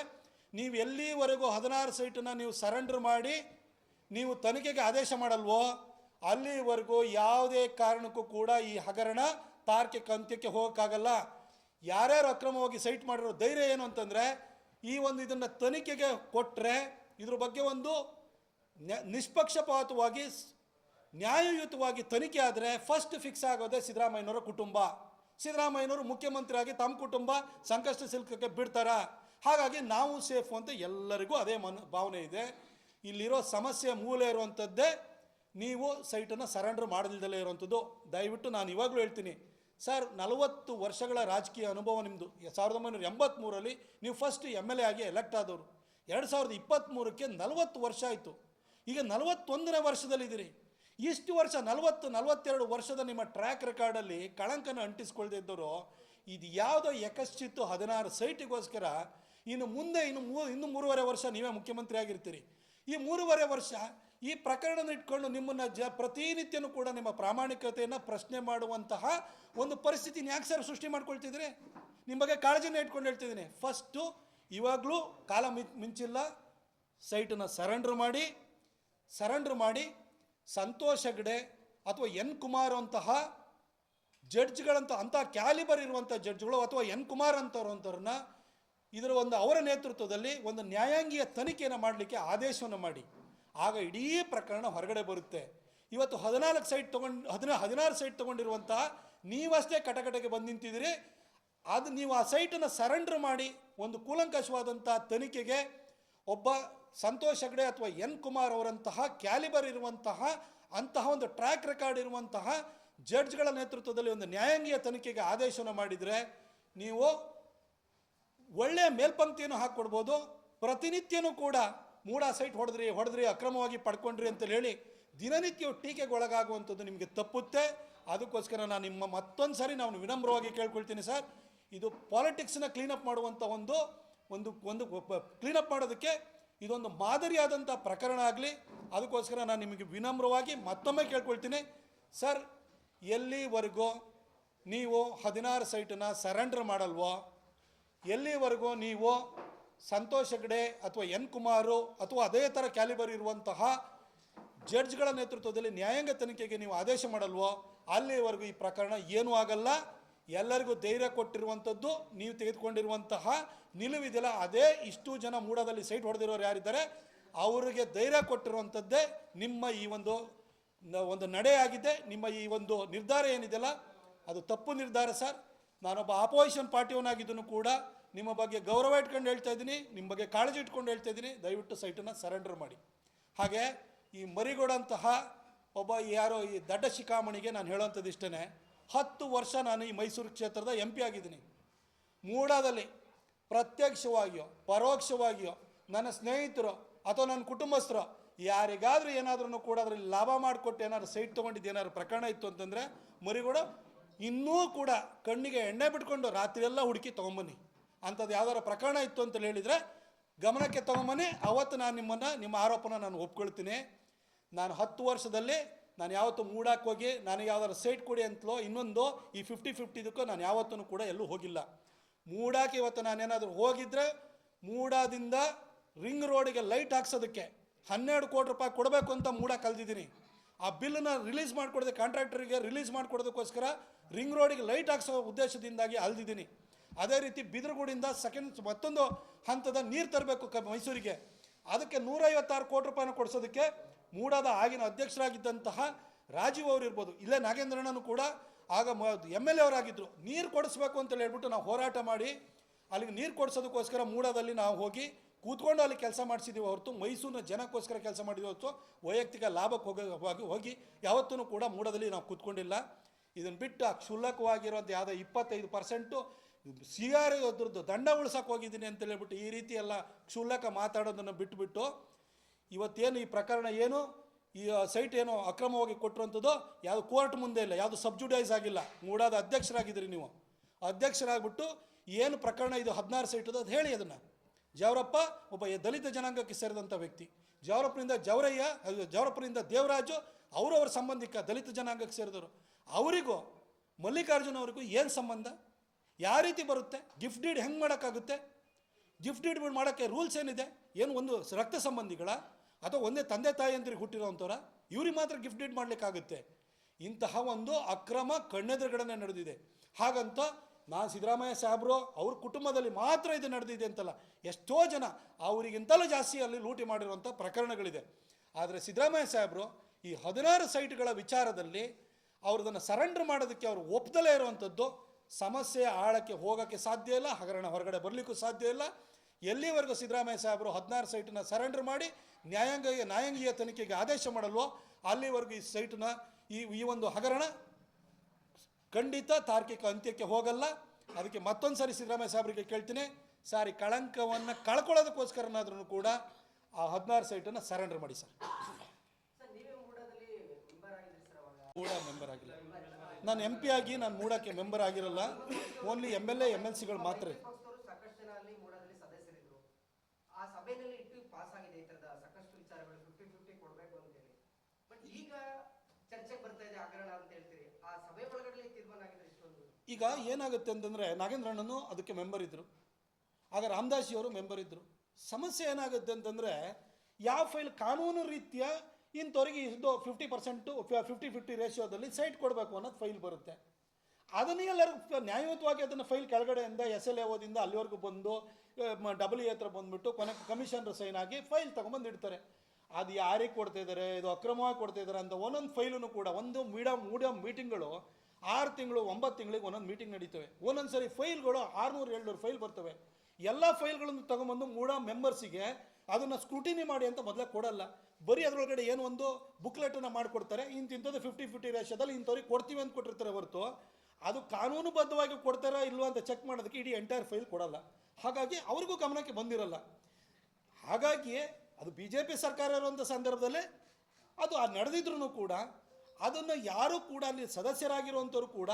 ನೀವು ಎಲ್ಲಿವರೆಗೂ ಹದಿನಾರು ಸೈಟನ್ನು ನೀವು ಸರೆಂಡರ್ ಮಾಡಿ ನೀವು ತನಿಖೆಗೆ ಆದೇಶ ಮಾಡಲ್ವೋ? ಅಲ್ಲಿವರೆಗೂ ಯಾವುದೇ ಕಾರಣಕ್ಕೂ ಕೂಡ ಈ ಹಗರಣ ತಾರ್ಕಿಕ ಅಂತ್ಯಕ್ಕೆ ಹೋಗೋಕ್ಕಾಗಲ್ಲ. ಯಾರ್ಯಾರು ಅಕ್ರಮವಾಗಿ ಸೈಟ್ ಮಾಡಿರೋ ಧೈರ್ಯ ಏನು ಅಂತಂದರೆ, ಈ ಒಂದು ಇದನ್ನು ತನಿಖೆಗೆ ಕೊಟ್ಟರೆ ಇದ್ರ ಬಗ್ಗೆ ಒಂದು ನಿಷ್ಪಕ್ಷಪಾತವಾಗಿ ನ್ಯಾಯಯುತವಾಗಿ ತನಿಖೆ ಆದರೆ ಫಸ್ಟ್ ಫಿಕ್ಸ್ ಆಗೋದೇ ಸಿದ್ದರಾಮಯ್ಯನವರ ಕುಟುಂಬ. ಸಿದ್ದರಾಮಯ್ಯನವರು ಮುಖ್ಯಮಂತ್ರಿಯಾಗಿ ತಮ್ಮ ಕುಟುಂಬ ಸಂಕಷ್ಟ ಸಿಲ್ಕಕ್ಕೆ ಬಿಡ್ತಾರ? ಹಾಗಾಗಿ ನಾವು ಸೇಫು ಅಂತ ಎಲ್ಲರಿಗೂ ಅದೇ ಮನ, ಭಾವನೆ ಇದೆ. ಇಲ್ಲಿರೋ ಸಮಸ್ಯೆ ಮೂಲ ಇರುವಂಥದ್ದೇ ನೀವು ಸೈಟನ್ನು ಸರೆಂಡರ್ ಮಾಡದಿಲ್ಲದಲ್ಲೇ ಇರುವಂಥದ್ದು. ದಯವಿಟ್ಟು ನಾನು ಇವಾಗಲೂ ಹೇಳ್ತೀನಿ, ಸರ್, ನಲವತ್ತು ವರ್ಷಗಳ ರಾಜಕೀಯ ಅನುಭವ ನಿಮ್ಮದು ಸಾವಿರದ ಒಂಬೈನೂರ ಎಂಬತ್ತ್ಮೂರಲ್ಲಿ ನೀವು ಫಸ್ಟ್ ಎಂ ಎಲ್ ಎ ಆಗಿ ಎಲೆಕ್ಟ್ ಆದವರು. ಎರಡು ಸಾವಿರದ ಇಪ್ಪತ್ತ್ಮೂರಕ್ಕೆ ನಲವತ್ತು ವರ್ಷ ಆಯಿತು. ಈಗ ನಲವತ್ತೊಂದನೇ ವರ್ಷದಲ್ಲಿದ್ದೀರಿ. ಇಷ್ಟು ವರ್ಷ, ನಲವತ್ತು, ನಲವತ್ತೆರಡು ವರ್ಷದ ನಿಮ್ಮ ಟ್ರ್ಯಾಕ್ ರೆಕಾರ್ಡಲ್ಲಿ ಕಳಂಕನ ಅಂಟಿಸ್ಕೊಳ್ದೇ ಇದ್ದವರು, ಇದು ಯಾವುದೋ ಯಕಶ್ಚಿತ್ತು ಹದಿನಾರು ಸೈಟಿಗೋಸ್ಕರ, ಇನ್ನು ಮುಂದೆ ಇನ್ನು ಮೂ, ಇನ್ನು ಮೂರುವರೆ ವರ್ಷ ನೀವೇ ಮುಖ್ಯಮಂತ್ರಿ ಆಗಿರ್ತೀರಿ. ಈ ಮೂರುವರೆ ವರ್ಷ ಈ ಪ್ರಕರಣ ಇಟ್ಕೊಂಡು ನಿಮ್ಮನ್ನು ಜ ಪ್ರತಿನಿತ್ಯನೂ ಕೂಡ ನಿಮ್ಮ ಪ್ರಾಮಾಣಿಕತೆಯನ್ನು ಪ್ರಶ್ನೆ ಮಾಡುವಂತಹ ಒಂದು ಪರಿಸ್ಥಿತಿನ ಯಾಕೆ ಸರ್ ಸೃಷ್ಟಿ ಮಾಡ್ಕೊಳ್ತಿದ್ರೆ ನಿಮ್ಮ ಬಗ್ಗೆ ಕಾಳಜಿನ ಇಟ್ಕೊಂಡು ಹೇಳ್ತಿದ್ದೀನಿ. ಫಸ್ಟು ಇವಾಗಲೂ ಕಾಲ ಮಿಂಚಿಲ್ಲ. ಸೈಟನ್ನು ಸರೆಂಡರ್ ಮಾಡಿ ಸರೆಂಡರ್ ಮಾಡಿ ಸಂತೋಷ್ ಹೆಗ್ಡೆ ಅಥವಾ ಎನ್ ಕುಮಾರ್ ಅಂತಹ ಜಡ್ಜ್ಗಳಂತ ಅಂಥ ಕ್ಯಾಲಿಬರ್ ಇರುವಂಥ ಜಡ್ಜ್ಗಳು ಅಥವಾ ಎನ್ ಕುಮಾರ್ ಅಂತವ್ರಂಥವ್ರನ್ನ ಇದರ ಒಂದು ಅವರ ನೇತೃತ್ವದಲ್ಲಿ ಒಂದು ನ್ಯಾಯಾಂಗೀಯ ತನಿಖೆಯನ್ನು ಮಾಡಲಿಕ್ಕೆ ಆದೇಶವನ್ನು ಮಾಡಿ. ಆಗ ಇಡೀ ಪ್ರಕರಣ ಹೊರಗಡೆ ಬರುತ್ತೆ. ಇವತ್ತು ಹದಿನಾಲ್ಕು ಸೈಟ್ ತೊಗೊಂಡು, ಹದಿನಾ, ಹದಿನಾರು ಸೈಟ್ ತೊಗೊಂಡಿರುವಂತಹ ನೀವಷ್ಟೇ ಕಟಕಟೆಗೆ ಬಂದು ನಿಂತಿದ್ದೀರಿ. ಅದು ನೀವು ಆ ಸೈಟನ್ನು ಸರೆಂಡರ್ ಮಾಡಿ ಒಂದು ಕೂಲಂಕಷವಾದಂಥ ತನಿಖೆಗೆ ಒಬ್ಬ ಸಂತೋಷ್ ಹೆಗ್ಡೆ ಅಥವಾ ಎನ್ ಕುಮಾರ್ ಅವರಂತಹ ಕ್ಯಾಲಿಬರ್ ಇರುವಂತಹ, ಅಂತಹ ಒಂದು ಟ್ರ್ಯಾಕ್ ರೆಕಾರ್ಡ್ ಇರುವಂತಹ ಜಡ್ಜ್ಗಳ ನೇತೃತ್ವದಲ್ಲಿ ಒಂದು ನ್ಯಾಯಾಂಗೀಯ ತನಿಖೆಗೆ ಆದೇಶವನ್ನು ಮಾಡಿದರೆ ನೀವು ಒಳ್ಳೆಯ ಮೇಲ್ಪಂಕ್ತಿಯನ್ನು ಹಾಕ್ಕೊಡ್ಬೋದು. ಪ್ರತಿನಿತ್ಯನೂ ಕೂಡ ಮೂಡ ಸೈಟ್ ಹೊಡೆದ್ರಿ ಹೊಡೆದ್ರಿ, ಅಕ್ರಮವಾಗಿ ಪಡ್ಕೊಂಡ್ರಿ ಅಂತ ಹೇಳಿ ದಿನನಿತ್ಯ ಟೀಕೆಗೆ ಒಳಗಾಗುವಂಥದ್ದು ನಿಮಗೆ ತಪ್ಪುತ್ತೆ. ಅದಕ್ಕೋಸ್ಕರ ನಾನು ನಿಮ್ಮ ಮತ್ತೊಂದು ಸಾರಿ ನಾನು ವಿನಮ್ರವಾಗಿ ಕೇಳ್ಕೊಳ್ತೀನಿ ಸರ್. ಇದು ಪಾಲಿಟಿಕ್ಸ್ನ ಕ್ಲೀನಪ್ ಮಾಡುವಂಥ ಒಂದು ಒಂದು ಒಂದು ಕ್ಲೀನಪ್ ಮಾಡೋದಕ್ಕೆ ಇದೊಂದು ಮಾದರಿಯಾದಂಥ ಪ್ರಕರಣ ಆಗಲಿ. ಅದಕ್ಕೋಸ್ಕರ ನಾನು ನಿಮಗೆ ವಿನಮ್ರವಾಗಿ ಮತ್ತೊಮ್ಮೆ ಕೇಳ್ಕೊಳ್ತೀನಿ. ಸರ್, ಎಲ್ಲಿವರೆಗೂ ನೀವು ಹದಿನಾರು ಸೈಟನ್ನು ಸರೆಂಡರ್ ಮಾಡಲ್ವೋ? ಎಲ್ಲಿವರೆಗೂ ನೀವು ಸಂತೋಷ್ ಹೆಗ್ಡೆ ಅಥವಾ ಎನ್ ಕುಮಾರು ಅಥವಾ ಅದೇ ಥರ ಕ್ಯಾಲಿಬರ್ ಇರುವಂತಹ ಜಡ್ಜ್ಗಳ ನೇತೃತ್ವದಲ್ಲಿ ನ್ಯಾಯಾಂಗ ತನಿಖೆಗೆ ನೀವು ಆದೇಶ ಮಾಡಲ್ವೋ, ಅಲ್ಲಿವರೆಗೂ ಈ ಪ್ರಕರಣ ಏನೂ ಆಗಲ್ಲ. ಎಲ್ಲರಿಗೂ ಧೈರ್ಯ ಕೊಟ್ಟಿರುವಂಥದ್ದು, ನೀವು ತೆಗೆದುಕೊಂಡಿರುವಂತಹ ನಿಲುವಿದೆಯಲ್ಲ ಅದೇ ಇಷ್ಟು ಜನ ಮೂಡದಲ್ಲಿ ಸೈಟ್ ಹೊಡೆದಿರೋರು ಯಾರಿದ್ದಾರೆ, ಅವರಿಗೆ ಧೈರ್ಯ ಕೊಟ್ಟಿರುವಂಥದ್ದೇ ನಿಮ್ಮ ಈ ಒಂದು ಒಂದು ನಡೆ ಆಗಿದೆ ನಿಮ್ಮ ಈ ಒಂದು ನಿರ್ಧಾರ ಏನಿದೆಯಲ್ಲ, ಅದು ತಪ್ಪು ನಿರ್ಧಾರ ಸರ್. ನಾನೊಬ್ಬ ಆಪೋಸಿಷನ್ ಪಾರ್ಟಿಯವನಾಗಿದ್ದನು ಕೂಡ ನಿಮ್ಮ ಬಗ್ಗೆ ಗೌರವ ಇಟ್ಕೊಂಡು ಹೇಳ್ತಾ ಇದ್ದೀನಿ, ನಿಮ್ಮ ಬಗ್ಗೆ ಕಾಳಜಿ ಇಟ್ಕೊಂಡು ಹೇಳ್ತಾ ಇದ್ದೀನಿ, ದಯವಿಟ್ಟು ಸೈಟನ್ನು ಸರೆಂಡರ್ ಮಾಡಿ. ಹಾಗೆ ಈ ಮರಿಗೋಡಂತಹ ಒಬ್ಬ ಯಾರೋ ಈ ದಡ್ಡ ಶಿಖಾಮಣಿಗೆ ನಾನು ಹೇಳೋಂಥದ್ದು ಇಷ್ಟೇ ಹತ್ತು ವರ್ಷ ನಾನು ಈ ಮೈಸೂರು ಕ್ಷೇತ್ರದ ಎಂ ಪಿ ಆಗಿದ್ದೀನಿ. ಮೂಡಾದಲ್ಲಿ ಪ್ರತ್ಯಕ್ಷವಾಗಿಯೋ, ಪರೋಕ್ಷವಾಗಿಯೋ ನನ್ನ ಸ್ನೇಹಿತರು ಅಥವಾ ನನ್ನ ಕುಟುಂಬಸ್ಥರು ಯಾರಿಗಾದರೂ ಏನಾದ್ರೂ ಕೂಡ ಅದರಲ್ಲಿ ಲಾಭ ಮಾಡಿಕೊಟ್ಟು ಏನಾದ್ರು ಸೈಟ್ ತೊಗೊಂಡಿದ್ದು ಏನಾದರೂ ಪ್ರಕರಣ ಇತ್ತು ಅಂತಂದರೆ ಮರಿಗೌಡ ಇನ್ನೂ ಕೂಡ ಕಣ್ಣಿಗೆ ಎಣ್ಣೆ ಬಿಟ್ಕೊಂಡು ರಾತ್ರಿ ಎಲ್ಲ ಹುಡುಕಿ ತೊಗೊಂಬನ್ನಿ. ಅಂಥದ್ದು ಯಾವ್ದಾರ ಪ್ರಕರಣ ಇತ್ತು ಅಂತ ಹೇಳಿದರೆ ಗಮನಕ್ಕೆ ತೊಗೊಂಬನ್ನಿ. ಅವತ್ತು ನಾನು ನಿಮ್ಮನ್ನು, ನಿಮ್ಮ ಆರೋಪನ ನಾನು ಒಪ್ಕೊಳ್ತೀನಿ. ನಾನು ಹತ್ತು ವರ್ಷದಲ್ಲಿ ನಾನು ಯಾವತ್ತೂ ಮೂಡಕ್ಕೆ ಹೋಗಿ, ನನಗೆ ಯಾವ್ದಾರು ಸೈಟ್ ಕೊಡಿ ಅಂತಲೋ ಇನ್ನೊಂದು, ಈ ಫಿಫ್ಟಿ ಫಿಫ್ಟಿದಕ್ಕೂ ನಾನು ಯಾವತ್ತೂ ಕೂಡ ಎಲ್ಲೂ ಹೋಗಿಲ್ಲ. ಮೂಡಾಕ್ಕೆ ಇವತ್ತು ನಾನೇನಾದರೂ ಹೋಗಿದ್ರೆ ಮೂಡಾದಿಂದ ರಿಂಗ್ ರೋಡಿಗೆ ಲೈಟ್ ಹಾಕ್ಸೋದಕ್ಕೆ ಹನ್ನೆರಡು ಕೋಟಿ ರೂಪಾಯಿ ಕೊಡಬೇಕು ಅಂತ ಮೂಡ ಕಲ್ದಿದ್ದೀನಿ. ಆ ಬಿಲ್ಲನ್ನ ರಿಲೀಸ್ ಮಾಡಿಕೊಡೋದೇ ಕಾಂಟ್ರಾಕ್ಟರಿಗೆ ರಿಲೀಸ್ ಮಾಡಿಕೊಡೋದಕ್ಕೋಸ್ಕರ ರಿಂಗ್ ರೋಡಿಗೆ ಲೈಟ್ ಹಾಕ್ಸೋ ಉದ್ದೇಶದಿಂದಾಗಿ ಅಲ್ದಿದ್ದೀನಿ. ಅದೇ ರೀತಿ ಬಿದಿರುಗೂಡಿಂದ ಸೆಕೆಂಡ್ ಮತ್ತೊಂದು ಹಂತದ ನೀರು ತರಬೇಕು ಕ ಮೈಸೂರಿಗೆ. ಅದಕ್ಕೆ ನೂರೈವತ್ತಾರು ಕೋಟಿ ರೂಪಾಯಿನ ಕೊಡಿಸೋದಕ್ಕೆ ಮೂಡಾದ ಆಗಿನ ಅಧ್ಯಕ್ಷರಾಗಿದ್ದಂತಹ ರಾಜೀವ್ ಅವರು ಇರ್ಬೋದು. ಇಲ್ಲೇ ನಾಗೇಂದ್ರಣ್ಣನು ಕೂಡ ಆಗ ಮ ಎಂ ಎಲ್ ಎ ಅವರಾಗಿದ್ದರು ನೀರು ಕೊಡಿಸ್ಬೇಕು ಅಂತೇಳಿ ಹೇಳ್ಬಿಟ್ಟು ನಾವು ಹೋರಾಟ ಮಾಡಿ, ಅಲ್ಲಿಗೆ ನೀರು ಕೊಡಿಸೋದಕ್ಕೋಸ್ಕರ ಮೂಡಾದಲ್ಲಿ ನಾವು ಹೋಗಿ ಕೂತ್ಕೊಂಡು ಅಲ್ಲಿ ಕೆಲಸ ಮಾಡಿಸಿದ್ದೀವಿ ಹೊರತು ಮೈಸೂರಿನ ಜನಕ್ಕೋಸ್ಕರ ಕೆಲಸ ಮಾಡಿದ್ವಿ ಹೊರತು ವೈಯಕ್ತಿಕ ಲಾಭಕ್ಕೆ ಹೋಗಿ ಹೋಗಿ ಯಾವತ್ತೂ ಕೂಡ ಮೂಡದಲ್ಲಿ ನಾವು ಕೂತ್ಕೊಂಡಿಲ್ಲ. ಇದನ್ನು ಬಿಟ್ಟು ಕ್ಷುಲ್ಲಕವಾಗಿರೋದು ಯಾವುದೋ ಇಪ್ಪತ್ತೈದು ಪರ್ಸೆಂಟು ಸಿಗಾರಿ ಅದ್ರದ್ದು ದಂಡ ಉಳ್ಸಕ್ಕೆ ಹೋಗಿದ್ದೀನಿ ಅಂತ ಹೇಳಿಬಿಟ್ಟು ಈ ರೀತಿ ಎಲ್ಲ ಕ್ಷುಲ್ಲಕ ಮಾತಾಡೋದನ್ನು ಬಿಟ್ಟುಬಿಟ್ಟು ಇವತ್ತೇನು ಈ ಪ್ರಕರಣ ಏನು? ಈ ಸೈಟ್ ಏನು ಅಕ್ರಮವಾಗಿ ಕೊಟ್ಟಿರುವಂಥದ್ದು? ಯಾವುದು ಕೋರ್ಟ್ ಮುಂದೆ ಇಲ್ಲ, ಯಾವುದು ಸಬ್ಜುಡೈಸ್ ಆಗಿಲ್ಲ. ಮೂಡಾದ ಅಧ್ಯಕ್ಷರಾಗಿದ್ದೀರಿ ನೀವು. ಅಧ್ಯಕ್ಷರಾಗ್ಬಿಟ್ಟು ಏನು ಪ್ರಕರಣ ಇದು ಹದಿನಾರು ಸೈಟ್ ಅದು ಹೇಳಿ ಅದನ್ನು. ಜವರಪ್ಪ ಒಬ್ಬ ದಲಿತ ಜನಾಂಗಕ್ಕೆ ಸೇರಿದಂಥ ವ್ಯಕ್ತಿ. ಜವರಪ್ಪನಿಂದ ಜವರಯ್ಯ ಜಾವರಪ್ಪನಿಂದ ದೇವರಾಜು, ಅವರು ಅವರ ಸಂಬಂಧಿಕ ದಲಿತ ಜನಾಂಗಕ್ಕೆ ಸೇರಿದವರು. ಅವರಿಗೂ, ಮಲ್ಲಿಕಾರ್ಜುನ ಅವ್ರಿಗೂ ಏನು ಸಂಬಂಧ? ಯಾವ ರೀತಿ ಬರುತ್ತೆ? ಗಿಫ್ಟ್ ಡೀಡ್ ಹೆಂಗೆ ಮಾಡೋಕ್ಕಾಗುತ್ತೆ? ಗಿಫ್ಟ್ ಡೀಡ್ ಮಾಡೋಕ್ಕೆ ರೂಲ್ಸ್ ಏನಿದೆ? ಏನು ಒಂದು ರಕ್ತ ಸಂಬಂಧಿಗಳ ಅಥವಾ ಒಂದೇ ತಂದೆ ತಾಯಿಯಂದ್ರಿಗೆ ಹುಟ್ಟಿರೋವಂಥವ್ರ, ಇವ್ರಿಗೆ ಮಾತ್ರ ಗಿಫ್ಟ್ ಡೀಡ್ ಮಾಡಲಿಕ್ಕಾಗುತ್ತೆ. ಇಂತಹ ಒಂದು ಅಕ್ರಮ ಕಣ್ಣೆದುರುಗಡೆ ನಡೆದಿದೆ. ಹಾಗಂತ ನಾನು ಸಿದ್ದರಾಮಯ್ಯ ಸಾಹೇಬರು, ಅವ್ರ ಕುಟುಂಬದಲ್ಲಿ ಮಾತ್ರ ಇದು ನಡೆದಿದೆ ಅಂತಲ್ಲ. ಎಷ್ಟೋ ಜನ ಅವರಿಗಿಂತಲೂ ಜಾಸ್ತಿ ಅಲ್ಲಿ ಲೂಟಿ ಮಾಡಿರುವಂಥ ಪ್ರಕರಣಗಳಿದೆ. ಆದರೆ ಸಿದ್ದರಾಮಯ್ಯ ಸಾಹೇಬರು, ಈ ಹದಿನಾರು ಸೈಟ್ಗಳ ವಿಚಾರದಲ್ಲಿ ಅವ್ರದನ್ನು ಸರೆಂಡರ್ ಮಾಡೋದಕ್ಕೆ ಅವರು ಒಪ್ಪದಲೇ ಇರುವಂಥದ್ದು ಸಮಸ್ಯೆ ಆಳಕ್ಕೆ ಹೋಗೋಕ್ಕೆ ಸಾಧ್ಯ ಇಲ್ಲ, ಹಗರಣ ಹೊರಗಡೆ ಬರಲಿಕ್ಕೂ ಸಾಧ್ಯ ಇಲ್ಲ. ಎಲ್ಲಿವರೆಗೂ ಸಿದ್ದರಾಮಯ್ಯ ಸಾಹೇಬರು ಹದಿನಾರು ಸೈಟನ್ನು ಸರೆಂಡರ್ ಮಾಡಿ ನ್ಯಾಯಾಂಗ, ನ್ಯಾಯಾಂಗೀಯ ತನಿಖೆಗೆ ಆದೇಶ ಮಾಡಲ್ವೋ, ಅಲ್ಲಿವರೆಗೂ ಈ ಸೈಟನ್ನ ಈ ಈ ಒಂದು ಹಗರಣ ಖಂಡಿತ ತಾರ್ಕಿಕ ಅಂತ್ಯಕ್ಕೆ ಹೋಗಲ್ಲ. ಅದಕ್ಕೆ ಮತ್ತೊಂದು ಸಾರಿ ಸಿದ್ದರಾಮಯ್ಯ ಸಾಹೇಬರಿಗೆ ಕೇಳ್ತೀನಿ ಸಾರಿ ಕಳಂಕವನ್ನು ಕಳ್ಕೊಳ್ಳೋದಕ್ಕೋಸ್ಕರನಾದ್ರೂ ಕೂಡ ಆ ಹದಿನಾರು ಸೈಟನ್ನು ಸರೆಂಡರ್ ಮಾಡಿ ಸರ್. ಮೂಡ ಮೆಂಬರ್ ಆಗಿಲ್ಲ. ನಾನು ಎಂ ಪಿ ಆಗಿ ನಾನು ಮೂಡಕ್ಕೆ ಮೆಂಬರ್ ಆಗಿರಲ್ಲ. Only M L A M L ಸಿಗಳು ಮಾತ್ರ ಪಕ್ಷದವರು ಸಾಕಷ್ಟು ಜನ ಅಲ್ಲಿ ಮೂಡಾದಲ್ಲಿ ಸದಸ್ಯರಿದ್ರು ಆ ಸಭೆಯಲ್ಲಿ ಇಟ್ಟು ಪಾಸ್ ಆಗಿದೆ ಈ ತರದ ಸಾಕಷ್ಟು ವಿಚಾರಗಳು ಫಿಫ್ಟಿ ಫಿಫ್ಟಿ ಕೊಡಬೇಕು ಅಂತ ಹೇಳಿ ಬಟ್ ಈಗ ಚರ್ಚೆಗೆ ಬರ್ತಾ ಇದೆ ಹಗರಣ ಅಂತ ಹೇಳ್ತೀರಿ ಆ ಸಭೆ ಒಳಗಡೆ ತೀರ್ಮಾನ ಆಗಿದೆ ಇಷ್ಟೊಂದು ಈಗ ಏನಾಗುತ್ತೆ ಅಂತಂದರೆ ನಾಗೇಂದ್ರಣ್ಣನು ಅದಕ್ಕೆ ಮೆಂಬರ್ ಇದ್ದರು ಆಗ ರಾಮದಾಸಿಯವರು ಮೆಂಬರ್ ಇದ್ದರು ಸಮಸ್ಯೆ ಏನಾಗುತ್ತೆ ಅಂತಂದರೆ ಯಾವ ಫೈಲ್ ಕಾನೂನು ರೀತಿಯ ಇಂಥವ್ರಿಗೆ ಇದು ಫಿಫ್ಟಿ ಪರ್ಸೆಂಟು ಫಿಫ್ಟಿ ಫಿಫ್ಟಿ ರೇಷಿಯೋದಲ್ಲಿ ಸೈಟ್ ಕೊಡಬೇಕು ಅನ್ನೋದು ಫೈಲ್ ಬರುತ್ತೆ. ಅದನ್ನೇ ಎಲ್ಲರಿಗೂ ನ್ಯಾಯಯುತವಾಗಿ ಅದನ್ನು ಫೈಲ್ ಕೆಳಗಡೆಯಿಂದ ಎಸ್ ಎಲ್ ಎ ಅಲ್ಲಿವರೆಗೂ ಬಂದು ಡಬಲ್ ಎ ಹತ್ರ ಬಂದ್ಬಿಟ್ಟು ಕೊನೆ ಕಮಿಷನರ್ ಸೈನ್ ಆಗಿ ಫೈಲ್ ತೊಗೊಂಬಂದು ಇಡ್ತಾರೆ. ಅದು ಯಾರಿಗೆ ಕೊಡ್ತಾ ಇದ್ದಾರೆ ಇದು ಅಕ್ರಮವಾಗಿ ಕೊಡ್ತಾ ಇದ್ದಾರೆ ಅಂತ ಒಂದೊಂದು ಫೈಲನ್ನು ಕೂಡ, ಒಂದು ಮೀಡಿಯಂ ಮೀಡಿಯಂ ಮೀಟಿಂಗ್ಗಳು ಆರು ತಿಂಗಳು, ಒಂಬತ್ತು ತಿಂಗಳಿಗೆ ಒಂದೊಂದು ಮೀಟಿಂಗ್ ನಡೀತವೆ. ಒಂದೊಂದು ಸರಿ ಫೈಲ್ಗಳು ಆರುನೂರು, ಏಳ್ನೂರು ಫೈಲ್ ಬರ್ತವೆ. ಎಲ್ಲ ಫೈಲ್ಗಳನ್ನು ತಗೊಂಬಂದು ಮೂಡ ಮೆಂಬರ್ಸಿಗೆ ಅದನ್ನು ಸ್ಕ್ರೂಟಿನಿ ಮಾಡಿ ಅಂತ ಮೊದಲೇ ಕೊಡಲ್ಲ. ಬರೀ ಅದರೊಳಗಡೆ ಏನು ಒಂದು ಬುಕ್ಲೆಟನ್ನು ಮಾಡಿಕೊಡ್ತಾರೆ. ಇಂತಿಂಥದ್ದು ಫಿಫ್ಟಿ ಫಿಫ್ಟಿ ರೇಷದಲ್ಲಿ ಇಂಥವ್ರಿಗೆ ಕೊಡ್ತೀವಿ ಅಂತ ಕೊಟ್ಟಿರ್ತಾರೆ ಹೊರತು. ಅದು ಕಾನೂನುಬದ್ಧವಾಗಿ ಕೊಡ್ತಾರಾ ಇಲ್ವಾ ಅಂತ ಚೆಕ್ ಮಾಡೋದಕ್ಕೆ ಇಡೀ ಎಂಟೈರ್ ಫೈಲ್ ಕೊಡಲ್ಲ. ಹಾಗಾಗಿ ಅವ್ರಿಗೂ ಗಮನಕ್ಕೆ ಬಂದಿರಲ್ಲ. ಹಾಗಾಗಿ ಅದು ಬಿ ಜೆ ಪಿ ಸರ್ಕಾರ ಇರುವಂಥ ಸಂದರ್ಭದಲ್ಲೇ ಅದು ನಡೆದಿದ್ರು ಕೂಡ ಅದನ್ನು ಯಾರೂ ಕೂಡ ಅಲ್ಲಿ ಸದಸ್ಯರಾಗಿರುವಂಥವ್ರು ಕೂಡ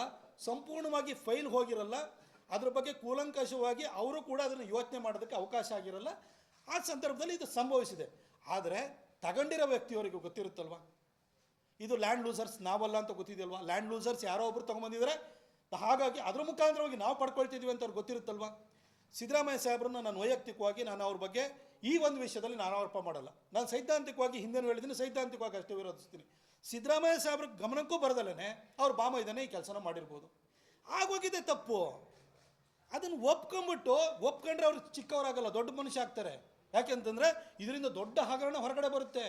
ಸಂಪೂರ್ಣವಾಗಿ ಫೈಲ್ ಹೋಗಿರಲ್ಲ. ಅದ್ರ ಬಗ್ಗೆ ಕೂಲಂಕಷವಾಗಿ ಅವರು ಕೂಡ ಅದನ್ನು ಯೋಚನೆ ಮಾಡೋದಕ್ಕೆ ಅವಕಾಶ ಆಗಿರಲ್ಲ. ಆ ಸಂದರ್ಭದಲ್ಲಿ ಇದು ಸಂಭವಿಸಿದೆ. ಆದರೆ ತಗೊಂಡಿರೋ ವ್ಯಕ್ತಿಯವರಿಗೆ ಗೊತ್ತಿರುತ್ತಲ್ವ? ಇದು ಲ್ಯಾಂಡ್ ಲೂಸರ್ಸ್, ನಾವಲ್ಲ ಅಂತ ಗೊತ್ತಿದೆಯಲ್ವಾ? ಲ್ಯಾಂಡ್ ಲೂಸರ್ಸ್ ಯಾರೋ ಒಬ್ರು ತೊಗೊಂಬಂದಿದ್ದಾರೆ ಹಾಗಾಗಿ ಅದ್ರ ಮುಖಾಂತರವಾಗಿ ನಾವು ಪಡ್ಕೊಳ್ತಿದ್ವಿ ಅಂತ ಅವ್ರಿಗೆ ಗೊತ್ತಿರುತ್ತಲ್ವಾ? ಸಿದ್ದರಾಮಯ್ಯ ಸಾಹೇಬ್ರನ್ನ ನಾನು ವೈಯಕ್ತಿಕವಾಗಿ ನಾನು ಅವ್ರ ಬಗ್ಗೆ ಈ ಒಂದು ವಿಷಯದಲ್ಲಿ ನಾನು ಆರೋಪ ಮಾಡಲ್ಲ. ನಾನು ಸೈದ್ಧಾಂತಿಕವಾಗಿ ಹಿಂದೆ ಹೇಳಿದ್ದೀನಿ ಸೈದ್ಧಾಂತಿಕವಾಗಿ ಅಷ್ಟೇ ವಿರೋಧಿಸ್ತೀನಿ. ಸಿದ್ದರಾಮಯ್ಯ ಸಾಹೇಬ್ರ ಗಮನಕ್ಕೂ ಬರದಲ್ಲೇ ಅವ್ರ ಬಾಮ ಇದನ್ನೇ ಈ ಕೆಲಸನ ಮಾಡಿರ್ಬೋದು. ಆಗೋಗಿದೆ ತಪ್ಪು. ಅದನ್ನು ಒಪ್ಕೊಂಬಿಟ್ಟು ಒಪ್ಕೊಂಡ್ರೆ ಅವ್ರು ಚಿಕ್ಕವರಾಗಲ್ಲ, ದೊಡ್ಡ ಮನುಷ್ಯ ಆಗ್ತಾರೆ. ಯಾಕೆಂತಂದರೆ ಇದರಿಂದ ದೊಡ್ಡ ಹಗರಣ ಹೊರಗಡೆ ಬರುತ್ತೆ.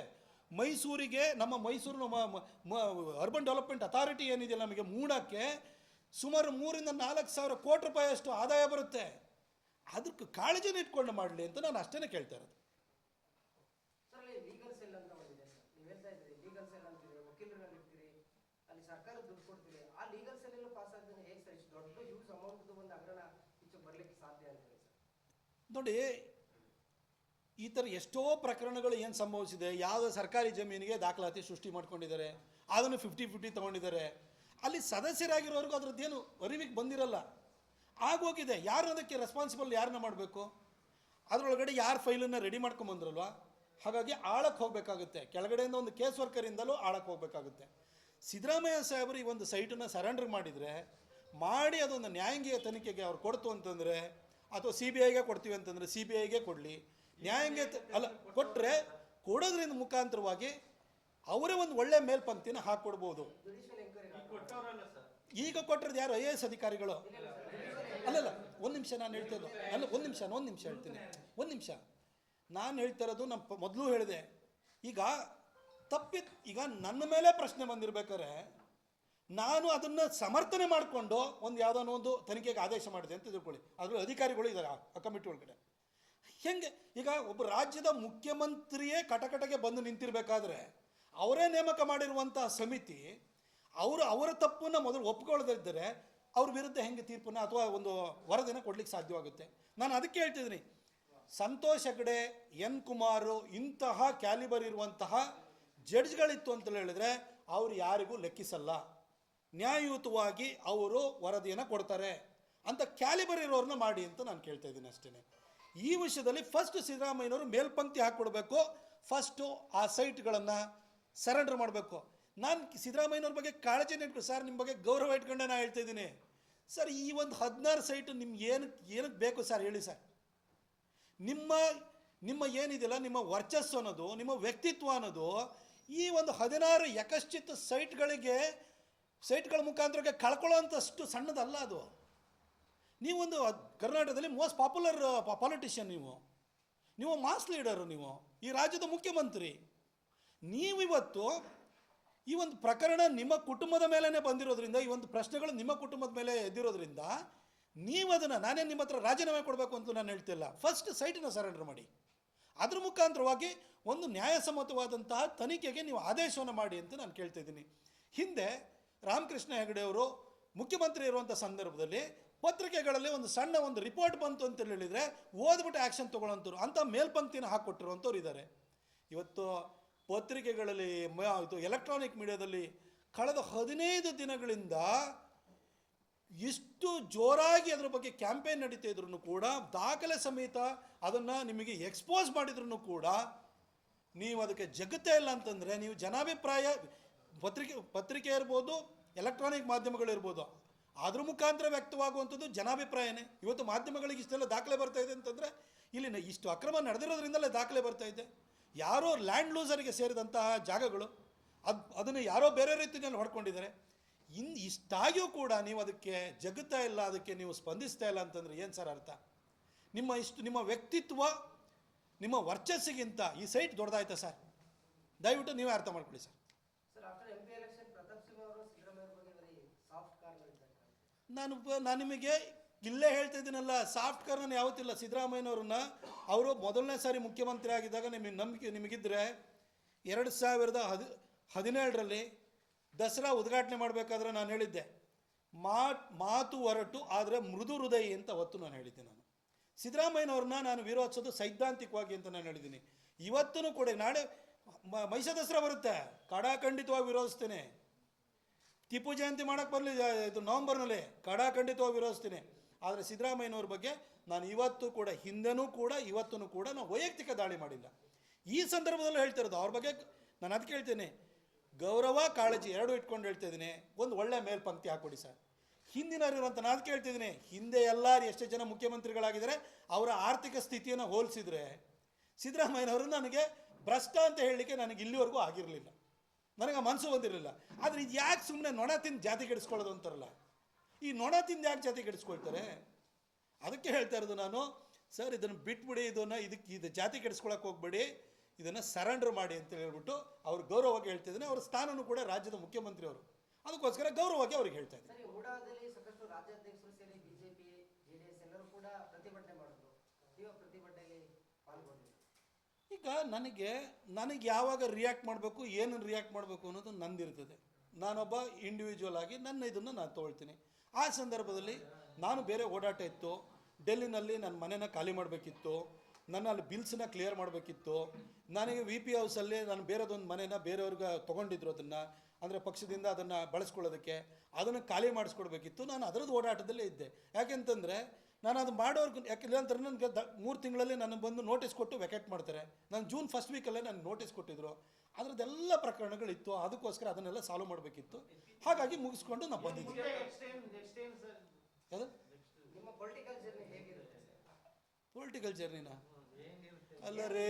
ಮೈಸೂರಿಗೆ ನಮ್ಮ ಮೈಸೂರಿನ ಅರ್ಬನ್ ಡೆವಲಪ್ಮೆಂಟ್ ಅಥಾರಿಟಿ ಏನಿದೆಯಲ್ಲ ನಮಗೆ ಮೂಡಕ್ಕೆ ಸುಮಾರು ಮೂರಿಂದ ನಾಲ್ಕು ಸಾವಿರ ಕೋಟಿ ರೂಪಾಯಿಯಷ್ಟು ಆದಾಯ ಬರುತ್ತೆ. ಅದಕ್ಕೆ ಕಾಳಜಿನ ಇಟ್ಕೊಂಡು ಮಾಡಲಿ ಅಂತ ನಾನು ಅಷ್ಟೇ ಕೇಳ್ತಾ ಇರೋದು ಸರ್ ಅಲ್ಲಿ ಲೀಗಲ್ ಸೆಲ್ ಅಂತ ಒಂದಿದೆ ಸರ್ ನೀವು ಹೇಳ್ತಾ ಇದ್ರಿ ಲೀಗಲ್ ಸೆಲ್ ಅಂತೀರಿ ವಕೀಲರಲ್ಲಿ ಇರ್ತೀರಿ ಅಲ್ಲಿ ಸರ್ಕಾರ ದುಡ್ಡು ಕೊಡ್ತೀರಿ ಆ ಲೀಗಲ್ ಸೆಲ್ ಎಲ್ಲ ಪಾಸ್ ಆಗಿದ್ರೆ ಹೇಗೆ ಸರ್ ನೋಡಿ, ಈ ಥರ ಎಷ್ಟೋ ಪ್ರಕರಣಗಳು ಏನು ಸಂಭವಿಸಿದೆ ಯಾವ ಸರ್ಕಾರಿ ಜಮೀನಿಗೆ ದಾಖಲಾತಿ ಸೃಷ್ಟಿ ಮಾಡ್ಕೊಂಡಿದ್ದಾರೆ, ಅದನ್ನು ಫಿಫ್ಟಿ ಫಿಫ್ಟಿ ತೊಗೊಂಡಿದ್ದಾರೆ. ಅಲ್ಲಿ ಸದಸ್ಯರಾಗಿರೋರ್ಗೂ ಅದ್ರದ್ದೇನು ಅರಿವಿಗೆ ಬಂದಿರಲ್ಲ. ಆಗೋಗಿದೆ, ಯಾರು ಅದಕ್ಕೆ ರೆಸ್ಪಾನ್ಸಿಬಲ್ ಯಾರನ್ನ ಮಾಡಬೇಕು? ಅದರೊಳಗಡೆ ಯಾರು ಫೈಲನ್ನು ರೆಡಿ ಮಾಡ್ಕೊಂಬಂದ್ರಲ್ವ ಹಾಗಾಗಿ ಆಳಕ್ಕೆ ಹೋಗಬೇಕಾಗುತ್ತೆ. ಕೆಳಗಡೆಯಿಂದ ಒಂದು ಕೇಸ್ ವರ್ಕರಿಂದಲೂ ಆಳಕ್ಕೆ ಹೋಗಬೇಕಾಗುತ್ತೆ. ಸಿದ್ದರಾಮಯ್ಯ ಸಾಹೇಬರು ಈ ಒಂದು ಸೈಟನ್ನು ಸರೆಂಡರ್ ಮಾಡಿದರೆ ಮಾಡಿ ಅದೊಂದು ನ್ಯಾಯಾಂಗೀಯ ತನಿಖೆಗೆ ಅವ್ರು ಕೊಡ್ತು ಅಂತಂದರೆ, ಅಥವಾ ಸಿ ಬಿ ಐಗೆ ಕೊಡ್ತೀವಿ ಅಂತಂದರೆ ಸಿ ಬಿ ಐಗೆ ಕೊಡಲಿ. ನ್ಯಾಯಾಂಗೀಯ ಅಲ್ಲ ಕೊಟ್ಟರೆ ಕೊಡೋದ್ರಿಂದ ಮುಖಾಂತರವಾಗಿ ಅವರೇ ಒಂದು ಒಳ್ಳೆ ಮೇಲ್ಪಂಕ್ತಿನ ಹಾಕ್ಕೊಡ್ಬೋದು ಈಗ ಕೊಟ್ಟಿರೋದು ಯಾರು ಐ ಎ ಎಸ್ ಅಧಿಕಾರಿಗಳು? ಅಲ್ಲಲ್ಲ, ಒಂದು ನಿಮಿಷ ನಾನು ಹೇಳ್ತಾ ಇರೋದು. ಅಲ್ಲ, ಒಂದು ನಿಮಿಷ ಒಂದು ನಿಮಿಷ ಹೇಳ್ತೀನಿ. ಒಂದು ನಿಮಿಷ. ನಾನು ಹೇಳ್ತಾ ಇರೋದು ನಮ್ಮ ಮೊದಲು ಹೇಳಿದೆ. ಈಗ ತಪ್ಪಿ ಈಗ ನನ್ನ ಮೇಲೆ ಪ್ರಶ್ನೆ ಬಂದಿರ್ಬೇಕಾದ್ರೆ ನಾನು ಅದನ್ನು ಸಮರ್ಥನೆ ಮಾಡಿಕೊಂಡು ಒಂದು ಯಾವುದೋ ಒಂದು ತನಿಖೆಗೆ ಆದೇಶ ಮಾಡಿದೆ ಅಂತ ತಿಳ್ಕೊಳ್ಳಿ. ಅದರಲ್ಲಿ ಅಧಿಕಾರಿಗಳು ಇದ್ದಾರೆ ಆ- ಕಮಿಟಿ ಒಳಗಡೆ. ಹೆಂಗೆ? ಈಗ ಒಬ್ಬ ರಾಜ್ಯದ ಮುಖ್ಯಮಂತ್ರಿಯೇ ಕಟಕಟಗೆ ಬಂದು ನಿಂತಿರಬೇಕಾದ್ರೆ ಅವರೇ ನೇಮಕ ಮಾಡಿರುವಂಥ ಸಮಿತಿ, ಅವರು ಅವರ ತಪ್ಪನ್ನು ಮೊದಲು ಒಪ್ಕೊಳ್ಳದಿದ್ದರೆ ಅವ್ರ ವಿರುದ್ಧ ಹೆಂಗೆ ತೀರ್ಪನ್ನ ಅಥವಾ ಒಂದು ವರದಿನ ಕೊಡ್ಲಿಕ್ಕೆ ಸಾಧ್ಯವಾಗುತ್ತೆ. ನಾನು ಅದಕ್ಕೆ ಹೇಳ್ತಿದ್ದೀನಿ. ಸಂತೋಷ್ ಹೆಗಡೆ, ಎನ್ ಕುಮಾರು ಇಂತಹ ಕ್ಯಾಲಿಬರ್ ಇರುವಂತಹ ಜಡ್ಜ್ಗಳಿತ್ತು ಅಂತ ಹೇಳಿದ್ರೆ ಅವ್ರು ಯಾರಿಗೂ ಲೆಕ್ಕಿಸಲ್ಲ. ನ್ಯಾಯಯುತವಾಗಿ ಅವರು ವರದಿಯನ್ನು ಕೊಡ್ತಾರೆ ಅಂತ ಕ್ಯಾಲಿಬರ್ ಇರೋರನ್ನ ಮಾಡಿ ಅಂತ ನಾನು ಕೇಳ್ತಾ ಇದ್ದೀನಿ ಅಷ್ಟೇ ಈ ವಿಷಯದಲ್ಲಿ ಫಸ್ಟ್ ಸಿದ್ದರಾಮಯ್ಯನವರು ಮೇಲ್ಪಂಕ್ತಿ ಹಾಕ್ಕೊಡ್ಬೇಕು ಫಸ್ಟು ಆ ಸೈಟ್ಗಳನ್ನು ಸರೆಂಡರ್ ಮಾಡಬೇಕು. ನಾನು ಸಿದ್ದರಾಮಯ್ಯನವ್ರ ಬಗ್ಗೆ ಕಾಳಜಿ ಇಟ್ಕೊಂಡು ಸರ್ ನಿಮ್ಮ ಬಗ್ಗೆ ಗೌರವ ಇಟ್ಕೊಂಡೆ ನಾನು ಹೇಳ್ತಾ ಇದ್ದೀನಿ. ಸರ್, ಈ ಒಂದು ಹದಿನಾರು ಸೈಟು ನಿಮ್ಗೆ ಏನಕ್ಕೆ ಏನಕ್ಕೆ ಬೇಕು ಸರ್, ಹೇಳಿ ಸರ್. ನಿಮ್ಮ ನಿಮ್ಮ ಏನಿದೆಯಲ್ಲ ನಿಮ್ಮ ವರ್ಚಸ್ಸು ಅನ್ನೋದು, ನಿಮ್ಮ ವ್ಯಕ್ತಿತ್ವ ಅನ್ನೋದು ಈ ಒಂದು ಹದಿನಾರು ಯಕಶ್ಚಿತ್ ಸೈಟ್ಗಳಿಗೆ ಸೈಟ್ಗಳ ಮುಖಾಂತರ ಕಳ್ಕೊಳ್ಳೋಂಥಷ್ಟು ಸಣ್ಣದಲ್ಲ ಅದು. ನೀವೊಂದು ಕರ್ನಾಟಕದಲ್ಲಿ ಮೋಸ್ಟ್ ಪಾಪ್ಯುಲರ್ ಪಾಲಿಟಿಷಿಯನ್ ನೀವು. ನೀವು ಮಾಸ್ ಲೀಡರು ನೀವು. ಈ ರಾಜ್ಯದ ಮುಖ್ಯಮಂತ್ರಿ. ನೀವಿವತ್ತು ಈ ಒಂದು ಪ್ರಕರಣ ನಿಮ್ಮ ಕುಟುಂಬದ ಮೇಲೇ ಬಂದಿರೋದ್ರಿಂದ, ಈ ಒಂದು ಪ್ರಶ್ನೆಗಳು ನಿಮ್ಮ ಕುಟುಂಬದ ಮೇಲೆ ಎದ್ದಿರೋದ್ರಿಂದ ನೀವು ಅದನ್ನು ನಾನೇ ನಿಮ್ಮ ಹತ್ರ ರಾಜೀನಾಮೆ ಕೊಡಬೇಕು ಅಂತ ನಾನು ಹೇಳ್ತಿಲ್ಲ. ಫಸ್ಟ್ ಸೈಟನ್ನ ಸರೆಂಡರ್ ಮಾಡಿ. ಅದ್ರ ಮುಖಾಂತರವಾಗಿ ಒಂದು ನ್ಯಾಯಸಮ್ಮತವಾದಂತಹ ತನಿಖೆಗೆ ನೀವು ಆದೇಶವನ್ನು ಮಾಡಿ ಅಂತ ನಾನು ಕೇಳ್ತಾ ಇದ್ದೀನಿ. ಹಿಂದೆ ರಾಮಕೃಷ್ಣ ಹೆಗಡೆ ಅವರು ಮುಖ್ಯಮಂತ್ರಿ ಇರುವಂಥ ಸಂದರ್ಭದಲ್ಲಿ ಪತ್ರಿಕೆಗಳಲ್ಲಿ ಒಂದು ಸಣ್ಣ ಒಂದು ರಿಪೋರ್ಟ್ ಬಂತು ಅಂತ ಹೇಳಿದರೆ ಓದ್ಬಿಟ್ಟು ಆ್ಯಕ್ಷನ್ ತೊಗೊಳ್ಳೋಂಥವ್ರು ಅಂಥ ಮೇಲ್ಪಂಕ್ತಿನ ಹಾಕ್ಕೊಟ್ಟಿರುವಂಥವ್ರು ಇದ್ದಾರೆ ಇವತ್ತು ಪತ್ರಿಕೆಗಳಲ್ಲಿ ಇದು ಎಲೆಕ್ಟ್ರಾನಿಕ್ ಮೀಡಿಯಾದಲ್ಲಿ ಕಳೆದ ಹದಿನೈದು ದಿನಗಳಿಂದ ಇಷ್ಟು ಜೋರಾಗಿ ಅದರ ಬಗ್ಗೆ ಕ್ಯಾಂಪೇನ್ ನಡೀತಾ ಇದ್ರು ಕೂಡ ದಾಖಲೆ ಸಮೇತ ಅದನ್ನು ನಿಮಗೆ ಎಕ್ಸ್ಪೋಸ್ ಮಾಡಿದ್ರು ಕೂಡ ನೀವು ಅದಕ್ಕೆ ಜಗತ್ತೇ ಇಲ್ಲ ಅಂತಂದರೆ ನೀವು ಜನಾಭಿಪ್ರಾಯ ಪತ್ರಿಕೆ ಪತ್ರಿಕೆ ಇರ್ಬೋದು ಎಲೆಕ್ಟ್ರಾನಿಕ್ ಮಾಧ್ಯಮಗಳು ಇರ್ಬೋದು. ಅದ್ರ ಮುಖಾಂತರ ವ್ಯಕ್ತವಾಗುವಂಥದ್ದು ಜನಾಭಿಪ್ರಾಯನೇ ಇವತ್ತು ಮಾಧ್ಯಮಗಳಿಗೆ ಇಷ್ಟೆಲ್ಲ ದಾಖಲೆ ಬರ್ತಾ ಇದೆ ಅಂತಂದರೆ, ಇಲ್ಲಿ ಇಷ್ಟು ಅಕ್ರಮ ನಡೆದಿರೋದ್ರಿಂದಲೇ ದಾಖಲೆ ಬರ್ತಾ ಇದೆ. ಯಾರೋ ಲ್ಯಾಂಡ್ ಲೂಸರಿಗೆ ಸೇರಿದಂತಹ ಜಾಗಗಳು, ಅದು ಅದನ್ನು ಯಾರೋ ಬೇರೆ ರೀತಿಯಲ್ಲಿ ಹೊಡ್ಕೊಂಡಿದ್ದಾರೆ. ಇನ್ ಇಷ್ಟಾಗಿಯೂ ಕೂಡ ನೀವು ಅದಕ್ಕೆ ಜಗುತ್ತಾ ಇಲ್ಲ, ಅದಕ್ಕೆ ನೀವು ಸ್ಪಂದಿಸ್ತಾ ಇಲ್ಲ ಅಂತಂದರೆ ಏನು ಸರ್ ಅರ್ಥ? ನಿಮ್ಮ ಇಷ್ಟು ನಿಮ್ಮ ವ್ಯಕ್ತಿತ್ವ, ನಿಮ್ಮ ವರ್ಚಸ್ಸಿಗಿಂತ ಈ ಸೈಟ್ ದೊಡ್ಡದಾಯ್ತಾ ಸರ್? ದಯವಿಟ್ಟು ನೀವೇ ಅರ್ಥ ಮಾಡ್ಕೊಳ್ಳಿ sir after M P election Pratap Simha ಅವರು ಸಿದ್ದರಾಮಯ್ಯ ಬಗ್ಗೆ ಬರೀ ಸಾಫ್ಟ್ ಕಾರ್ಗಳಿದ್ದಾರೆ ನಾನು ನಾನು ನಿಮಗೆ ಇಲ್ಲೇ ಹೇಳ್ತಾ ಇದ್ದೀನಲ್ಲ ಸಾಫ್ಟ್ ನಾನು ಯಾವತ್ತಿಲ್ಲ ಸಿದ್ದರಾಮಯ್ಯನವ್ರನ್ನ ಅವರು ಮೊದಲನೇ ಸಾರಿ ಮುಖ್ಯಮಂತ್ರಿ ಆಗಿದ್ದಾಗ ನಿಮಗೆ ನಂಬಿಕೆ ನಿಮಗಿದ್ರೆ ಎರಡು ಸಾವಿರದ ಹದಿ ಹದಿನೇಳರಲ್ಲಿ ದಸರಾ ಉದ್ಘಾಟನೆ ಮಾಡಬೇಕಾದ್ರೆ ನಾನು ಹೇಳಿದ್ದೆ. ಮಾಟ್ ಮಾತು ಹೊರಟು ಆದರೆ ಮೃದು ಹೃದಯ ಅಂತ ಅವತ್ತು ನಾನು ಹೇಳಿದ್ದೆ ನಾನು. ಸಿದ್ದರಾಮಯ್ಯನವ್ರನ್ನ ನಾನು ವಿರೋಧಿಸೋದು ಸೈದ್ಧಾಂತಿಕವಾಗಿ ಅಂತ ನಾನು ಹೇಳಿದ್ದೀನಿ. ಇವತ್ತೂ ಕೂಡ ನಾಳೆ ಮ- ಮೈಸೂರು ದಸರಾ ಬರುತ್ತೆ. ಕಡಾಖಂಡಿತವಾಗಿ ವಿರೋಧಿಸ್ತೇನೆ. ಟಿಪ್ಪು ಜಯಂತಿ ಮಾಡಕ್ಕೆ ಬರಲಿ ಇದು ನವಂಬರ್ನಲ್ಲಿ. ಕಡಾಖಂಡಿತವಾಗಿ ವಿರೋಧಿಸ್ತೀನಿ. ಆದರೆ ಸಿದ್ದರಾಮಯ್ಯನವ್ರ ಬಗ್ಗೆ ನಾನು ಇವತ್ತು ಕೂಡ, ಹಿಂದೆನೂ ಕೂಡ ಇವತ್ತೂ ಕೂಡ ನಾನು ವೈಯಕ್ತಿಕ ದಾಳಿ ಮಾಡಿಲ್ಲ. ಈ ಸಂದರ್ಭದಲ್ಲೂ ಹೇಳ್ತಿರೋದು, ಅವ್ರ ಬಗ್ಗೆ ನಾನು ಅದಕ್ಕೆ ಹೇಳ್ತೀನಿ. ಗೌರವ, ಕಾಳಜಿ ಎರಡೂ ಇಟ್ಕೊಂಡು ಹೇಳ್ತಾ ಇದ್ದೀನಿ. ಒಂದು ಒಳ್ಳೆ ಮೇಲ್ಪಂಕ್ತಿ ಹಾಕ್ಕೊಡಿ ಸರ್. ಹಿಂದಿನವರಿರುವಂಥ ನಾನು ಅದಕ್ಕೆ ಹೇಳ್ತಿದ್ದೀನಿ ಹಿಂದೆ ಎಲ್ಲರೂ ಎಷ್ಟೇ ಜನ ಮುಖ್ಯಮಂತ್ರಿಗಳಾಗಿದ್ದಾರೆ, ಅವರ ಆರ್ಥಿಕ ಸ್ಥಿತಿಯನ್ನು ಹೋಲಿಸಿದರೆ ಸಿದ್ದರಾಮಯ್ಯನವರು ನನಗೆ ಭ್ರಷ್ಟ ಅಂತ ಹೇಳಲಿಕ್ಕೆ ನನಗೆ ಇಲ್ಲಿವರೆಗೂ ಆಗಿರಲಿಲ್ಲ. ನನಗೆ ಮನಸ್ಸು ಬಂದಿರಲಿಲ್ಲ. ಆದರೆ ಇದು ಯಾಕೆ ಸುಮ್ಮನೆ ನೊಣ ತಿಂದು ಜಾತಿ ಕೆಡಿಸ್ಕೊಳ್ಳೋದು ಅಂತಾರಲ್ಲ? ಈ ನೊಣ ತಿಂದು ಯಾಕೆ ಜಾತಿ ಕೆಡಿಸ್ಕೊಳ್ತಾರೆ? ಅದಕ್ಕೆ ಹೇಳ್ತಾ ಇರೋದು ನಾನು, ಸರ್, ಇದನ್ನು ಬಿಟ್ಬಿಡಿ, ಇದನ್ನು ಇದಕ್ಕೆ ಇದು ಜಾತಿ ಕೆಡಿಸ್ಕೊಳಕ್ಕೆ ಹೋಗ್ಬೇಡಿ, ಇದನ್ನು ಸರೆಂಡರ್ ಮಾಡಿ ಅಂತ ಹೇಳ್ಬಿಟ್ಟು ಅವ್ರು ಗೌರವವಾಗಿ ಹೇಳ್ತಿದ್ದೀನಿ ಅವ್ರ ಸ್ಥಾನನೂ ಕೂಡ ರಾಜ್ಯದ ಮುಖ್ಯಮಂತ್ರಿ ಅವರು. ಅದಕ್ಕೋಸ್ಕರ ಗೌರವವಾಗಿ ಅವ್ರಿಗೆ ಹೇಳ್ತಾ ಇದ್ದಾರೆ. ಈಗ ನನಗೆ ನನಗೆ ಯಾವಾಗ ರಿಯಾಕ್ಟ್ ಮಾಡಬೇಕು ಏನು ರಿಯಾಕ್ಟ್ ಮಾಡಬೇಕು ಅನ್ನೋದು ನಂದಿರ್ತದೆ. ನಾನೊಬ್ಬ ಇಂಡಿವಿಜುವಲ್ ಆಗಿ ನನ್ನ ಇದನ್ನು ನಾನು ತೊಗೊಳ್ತೀನಿ. ಆ ಸಂದರ್ಭದಲ್ಲಿ ನಾನು ಬೇರೆ ಓಡಾಟ ಇತ್ತು. ಡೆಲ್ಲಿನಲ್ಲಿ ನನ್ನ ಮನೆನ ಖಾಲಿ ಮಾಡಬೇಕಿತ್ತು. ನನ್ನ ಅಲ್ಲಿ ಬಿಲ್ಸನ್ನ ಕ್ಲಿಯರ್ ಮಾಡಬೇಕಿತ್ತು. ನನಗೆ ವಿ ಪಿ ಹೌಸಲ್ಲಿ ನಾನು ಬೇರೆದೊಂದು ಮನೇನ ಬೇರೆಯವ್ರಿಗೆ ತೊಗೊಂಡಿದ್ರು ಅದನ್ನು. ಅಂದರೆ ಪಕ್ಷದಿಂದ ಅದನ್ನು ಬಳಸ್ಕೊಳ್ಳೋದಕ್ಕೆ. ಅದನ್ನು ಖಾಲಿ ಮಾಡಿಸ್ಕೊಡ್ಬೇಕಿತ್ತು. ನಾನು ಅದರದ್ದು ಓಡಾಟದಲ್ಲೇ ಇದ್ದೆ. ಯಾಕೆಂತಂದರೆ ನಾನು ಅದು ಮಾಡೋರ್ಗು ಯಾಕೆ ಇಲ್ಲಾಂತಾರೆ ನನಗೆ ದ ಮೂರು ತಿಂಗಳಲ್ಲಿ ನನಗೆ ಬಂದು ನೋಟಿಸ್ ಕೊಟ್ಟು ವೆಕೆಟ್ ಮಾಡ್ತಾರೆ. ನಾನು ಜೂನ್ ಫಸ್ಟ್ ವೀಕಲ್ಲೇ ನನಗೆ ನೋಟಿಸ್ ಕೊಟ್ಟಿದ್ರು. ಅದರದ್ದೆಲ್ಲ ಪ್ರಕರಣಗಳಿತ್ತು ಅದಕ್ಕೋಸ್ಕರ ಅದನ್ನೆಲ್ಲ ಸಾಲ್ವ್ ಮಾಡಬೇಕಿತ್ತು. ಹಾಗಾಗಿ ಮುಗಿಸ್ಕೊಂಡು ನಾನು ಬಂದಿದ್ದೆ. ಪೊಲಿಟಿಕಲ್ ಜರ್ನಿ ಹೇಗಿರುತ್ತೆ ಪೊಲಿಟಿಕಲ್ ಜರ್ನಿನ ಅಲ್ಲ ರೀ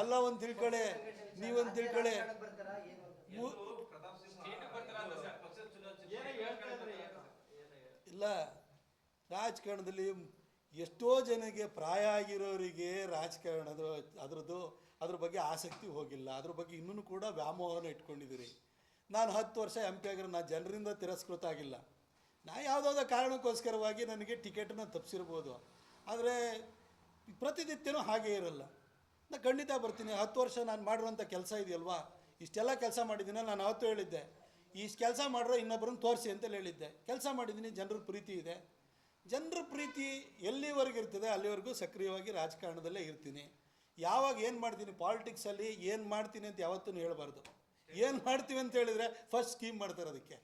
ಅಲ್ಲ ಒಂದು ತಿಳ್ಕೊಳ್ಳೆ ನೀವೊಂದು ತಿಳ್ಕೊಳ್ಳೆ ಇಲ್ಲ. ರಾಜಕಾರಣದಲ್ಲಿ ಎಷ್ಟೋ ಜನಕ್ಕೆ ಪ್ರಾಯ ಆಗಿರೋರಿಗೆ ರಾಜಕಾರಣದ ಅದರದ್ದು ಅದ್ರ ಬಗ್ಗೆ ಆಸಕ್ತಿ ಹೋಗಿಲ್ಲ. ಅದ್ರ ಬಗ್ಗೆ ಇನ್ನೂ ಕೂಡ ವ್ಯಾಮೋಹನ ಇಟ್ಕೊಂಡಿದ್ದೀರಿ. ನಾನು ಹತ್ತು ವರ್ಷ ಎಂ ಪಿ ಆಗಿರೋ ನಾನು ಜನರಿಂದ ತಿರಸ್ಕೃತ ಆಗಿಲ್ಲ. ನಾ ಯಾವುದಾದ ಕಾರಣಕ್ಕೋಸ್ಕರವಾಗಿ ನನಗೆ ಟಿಕೆಟನ್ನು ತಪ್ಪಿಸಿರ್ಬೋದು. ಆದರೆ ಪ್ರತಿನಿತ್ಯನೂ ಹಾಗೇ ಇರಲ್ಲ. ನಾನು ಖಂಡಿತ ಬರ್ತೀನಿ. ಹತ್ತು ವರ್ಷ ನಾನು ಮಾಡಿರೋಂಥ ಕೆಲಸ ಇದೆಯಲ್ವಾ? ಇಷ್ಟೆಲ್ಲ ಕೆಲಸ ಮಾಡಿದ್ದೀನಿ ನಾನು ಅವತ್ತು ಹೇಳಿದ್ದೆ. ಇಷ್ಟು ಕೆಲಸ ಮಾಡಿರೋ ಇನ್ನೊಬ್ಬರನ್ನು ತೋರಿಸಿ ಅಂತೇಳಿ ಹೇಳಿದ್ದೆ. ಕೆಲಸ ಮಾಡಿದ್ದೀನಿ ಜನರ ಪ್ರೀತಿ ಇದೆ. ಜನರ ಪ್ರೀತಿ ಎಲ್ಲಿವರೆಗೂ ಇರ್ತದೆ ಅಲ್ಲಿವರೆಗೂ ಸಕ್ರಿಯವಾಗಿ ರಾಜಕಾರಣದಲ್ಲೇ ಇರ್ತೀನಿ. ಯಾವಾಗ ಏನು ಮಾಡ್ತೀನಿ ಪಾಲಿಟಿಕ್ಸಲ್ಲಿ ಏನು ಮಾಡ್ತೀನಿ ಅಂತ ಯಾವತ್ತೂ ಹೇಳಬಾರ್ದು. ಏನು ಮಾಡ್ತೀವಿ ಅಂತ ಹೇಳಿದರೆ ಫಸ್ಟ್ ಸ್ಕೀಮ್ ಮಾಡ್ತಾರೆ ಅದಕ್ಕೆ.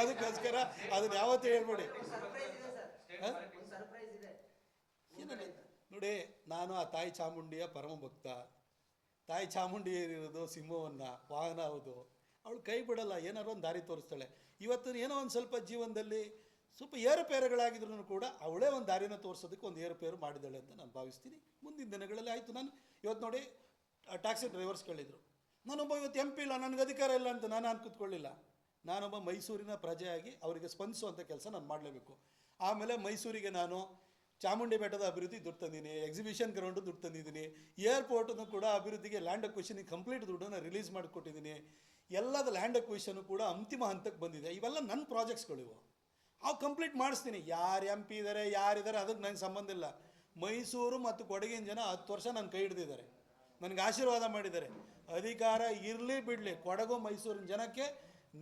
ಅದಕ್ಕೋಸ್ಕರ ಅದನ್ನು ಯಾವತ್ತೂ ಹೇಳ್ಬೇಡಿ. ನೋಡಿ ನಾನು ಆ ತಾಯಿ ಚಾಮುಂಡಿಯ ಪರಮ ಭಕ್ತ ತಾಯಿ ಚಾಮುಂಡಿ ಏನಿರೋದು ಸಿಂಹವನ್ನು ವಾಹನ ಹೌದು. ಅವಳು ಕೈ ಬಿಡಲ್ಲ ಏನಾದ್ರು ಒಂದು ದಾರಿ ತೋರಿಸ್ತಾಳೆ. ಇವತ್ತು ಏನೋ ಒಂದು ಸ್ವಲ್ಪ ಜೀವನದಲ್ಲಿ ಸ್ವಲ್ಪ ಏರುಪೇರುಗಳಾಗಿದ್ರು ಕೂಡ ಅವಳೇ ಒಂದು ದಾರಿನ ತೋರಿಸೋದಕ್ಕೆ ಒಂದು ಏರುಪೇರು ಮಾಡಿದ್ದಾಳೆ ಅಂತ ನಾನು ಭಾವಿಸ್ತೀನಿ. ಮುಂದಿನ ದಿನಗಳಲ್ಲಿ ಆಯಿತು. ನಾನು ಇವತ್ತು ನೋಡಿ ಟ್ಯಾಕ್ಸಿ ಡ್ರೈವರ್ಸ್ ಕೇಳಿದರು. ನಾನೊಬ್ಬ ಇವತ್ತು ಎಂ ಪಿ ಇಲ್ಲ, ನನಗೆ ಅಧಿಕಾರ ಇಲ್ಲ ಅಂತ ನಾನು ನಾನು ಕೂತ್ಕೊಳ್ಳಿಲ್ಲ. ನಾನೊಬ್ಬ ಮೈಸೂರಿನ ಪ್ರಜೆಯಾಗಿ ಅವರಿಗೆ ಸ್ಪಂದಿಸುವಂಥ ಕೆಲಸ ನಾನು ಮಾಡಲೇಬೇಕು. ಆಮೇಲೆ ಮೈಸೂರಿಗೆ ನಾನು ಚಾಮುಂಡಿ ಬೆಟ್ಟದ ಅಭಿವೃದ್ಧಿ ದುಡ್ಡು ತಂದೀನಿ ಎಕ್ಸಿಬಿಷನ್ ಗ್ರೌಂಡು ದುಡ್ಡು ತಂದಿದ್ದೀನಿ ಏರ್ಪೋರ್ಟನ್ನು ಕೂಡ ಅಭಿವೃದ್ಧಿಗೆ ಲ್ಯಾಂಡ್ ಅಕ್ವಿಷನಿಗೆ ಕಂಪ್ಲೀಟ್ ದುಡ್ಡನ್ನು ರಿಲೀಸ್ ಮಾಡಿಕೊಟ್ಟಿದ್ದೀನಿ. ಎಲ್ಲದ ಲ್ಯಾಂಡ್ ಅಕ್ವಿಷನು ಕೂಡ ಅಂತಿಮ ಹಂತಕ್ಕೆ ಬಂದಿದೆ. ಇವೆಲ್ಲ ನನ್ನ ಪ್ರಾಜೆಕ್ಟ್ಸ್ಗಳಿವು ಅವು ಕಂಪ್ಲೀಟ್ ಮಾಡಿಸ್ತೀನಿ. ಯಾರು ಎಂ ಪಿ ಇದ್ದಾರೆ ಯಾರಿದ್ದಾರೆ ಅದಕ್ಕೆ ನನಗೆ ಸಂಬಂಧ ಇಲ್ಲ. ಮೈಸೂರು ಮತ್ತು ಕೊಡಗಿನ ಜನ ಹತ್ತು ವರ್ಷ ನನ್ನ ಕೈ ಹಿಡಿದಿದ್ದಾರೆ. ನನಗೆ ಆಶೀರ್ವಾದ ಮಾಡಿದ್ದಾರೆ. ಅಧಿಕಾರ ಇರಲಿ ಬಿಡಲಿ, ಕೊಡಗು, ಮೈಸೂರಿನ ಜನಕ್ಕೆ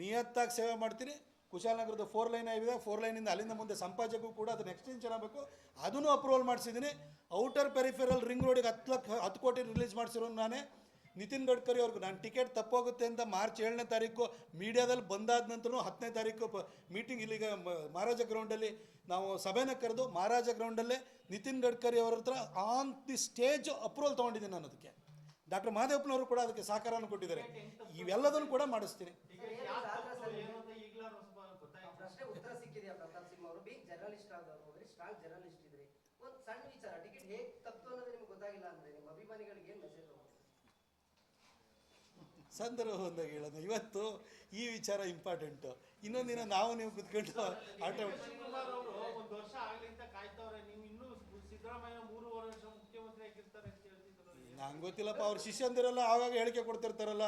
ನಿಯತ್ತಾಗಿ ಸೇವೆ ಮಾಡ್ತೀನಿ. ಕುಶಾಲನಗರದ ಫೋರ್ ಲೈನ್ ಆಗಿದೆ ಫೋರ್ ಲೈನಿಂದ ಅಲ್ಲಿಂದ ಮುಂದೆ ಸಂಪಾಜಕ್ಕೂ ಕೂಡ ಅದನ್ನ ಎಕ್ಸ್ಟೆನ್ಷನ್ ಆಗಬೇಕು ಅದನ್ನು ಅಪ್ರೂವಲ್ ಮಾಡಿಸಿದ್ದೀನಿ. ಔಟರ್ ಪೆರಿಫೆರಲ್ ರಿಂಗ್ ರೋಡಿಗೆ ಹತ್ತು ಲಕ್ಷ, ಹತ್ತು ಕೋಟಿ ರಿಲೀಸ್ ಮಾಡಿಸಿರೋ ನಾನೇ. ನಿತಿನ್ ಗಡ್ಕರಿ ಅವ್ರಿಗೆ, ನಾನು ಟಿಕೆಟ್ ತಪ್ಪೋಗುತ್ತೆ ಅಂತ ಮಾರ್ಚ್ ಏಳನೇ ತಾರೀಕು ಮೀಡಿಯಾದಲ್ಲಿ ಬಂದಾದ ನಂತರ ಹತ್ತನೇ ತಾರೀಕು ಪ ಮೀಟಿಂಗ್ ಇಲ್ಲಿಗೆ ಮಹಾರಾಜ ಗ್ರೌಂಡಲ್ಲಿ ನಾವು ಸಭೆನ ಕರೆದು ಮಹಾರಾಜ ಗ್ರೌಂಡಲ್ಲೇ ನಿತಿನ್ ಗಡ್ಕರಿ ಅವ್ರ ಹತ್ರ ಆನ್ ದಿ ಸ್ಟೇಜ್ ಅಪ್ರೂವಲ್ ತೊಗೊಂಡಿದ್ದೀನಿ ನಾನು ಅದಕ್ಕೆ. ಡಾಕ್ಟರ್ ಮಹಾದೇವಪ್ಪನವರು ಕೂಡ ಅದಕ್ಕೆ ಸಹಕಾರವನ್ನು ಕೊಟ್ಟಿದ್ದಾರೆ. ಇವೆಲ್ಲದನ್ನು ಕೂಡ ಮಾಡಿಸ್ತೀನಿ ಪ್ರಶ್ನೆ ಉತ್ತರ ಸಿಕ್ಕಿದೆಯಾ ಪ್ರತಾಪ್ ಸಿಂಹ ಅವರು ಬಿಗ್ ಜರ್ನಲಿಸ್ಟ್ ಆದವರು ವೆರಿ ಸ್ಟ್ರಾಂಗ್ ಜರ್ನಲಿಸ್ಟ್ ಇದ್ರಿ ಒಂದು ಸಣ್ಣ ವಿಚಾರ ಟಿಕೆಟ್ ಹೇಗೆ ತಪ್ಪು ಅನ್ನೋದು ನಿಮ್ಗೆ ಗೊತ್ತಾಗಿಲ್ಲ ಅಂದ್ರೆ ನಿಮ್ಮ ಅಭಿಮಾನಿಗಳಿಗೆ ಏನು ಮೆಸೇಜ್ ಹೋಗುತ್ತೆ ಸಂದರ್ಭ ಬಂದಾಗ ಹೇಳೋಣ ಇವತ್ತು ಈ ವಿಚಾರ ಇಂಪಾರ್ಟೆಂಟು ಇನ್ನೊಂದಿನ ನಾವು ನೀವು ಕುತ್ಕೊಂಡು ಆಟ ನಂಗೆ ಗೊತ್ತಿಲ್ಲಪ್ಪ ಅವ್ರ ಶಿಷ್ಯಂದಿರಲ್ಲ ಆವಾಗ ಹೇಳಿಕೆ ಕೊಡ್ತಿರ್ತಾರಲ್ಲ.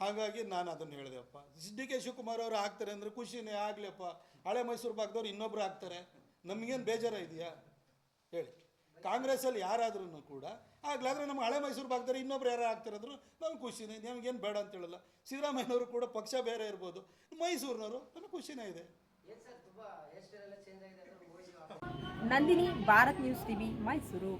ಹಾಗಾಗಿ ನಾನು ಅದನ್ನು ಹೇಳಿದೆಪ್ಪ ಡಿ ಕೆ ಶಿವಕುಮಾರ್ ಅವರು ಆಗ್ತಾರೆ ಅಂದರೆ ಖುಷಿನೇ ಆಗಲಿಪ್ಪ ಹಳೆ ಮೈಸೂರು ಭಾಗದವ್ರು ಇನ್ನೊಬ್ರು ಆಗ್ತಾರೆ. ನಮಗೇನು ಬೇಜಾರ ಇದೆಯಾ ಹೇಳಿ. ಕಾಂಗ್ರೆಸ್ಸಲ್ಲಿ ಯಾರಾದ್ರೂ ಕೂಡ ಆಗ್ಲಾದ್ರೆ ನಮ್ಮ ಹಳೆ ಮೈಸೂರು ಭಾಗದಲ್ಲಿ ಇನ್ನೊಬ್ರು ಯಾರು ಆಗ್ತಿರೋದ್ರು ನಾನು ನಮ್ಗೆ ಖುಷಿನೇ ನಮಗೇನು ಬೇಡ ಅಂತ ಹೇಳಲ್ಲ. ಸಿದ್ದರಾಮಯ್ಯನವರು ಕೂಡ ಪಕ್ಷ ಬೇರೆ ಇರ್ಬೋದು. ಮೈಸೂರಿನವರು ನನಗೆ ಖುಷಿನೇ ಇದೆ. ಏನ್ ಸರ್ ತುಂಬಾ ಹೇರ್ ಸ್ಟೈಲ್ ಚೇಂಜ್ ಆಗಿದೆ ನಂದಿನಿ ಭಾರತ್ ನ್ಯೂಸ್ ಟಿವಿ ಮೈಸೂರು.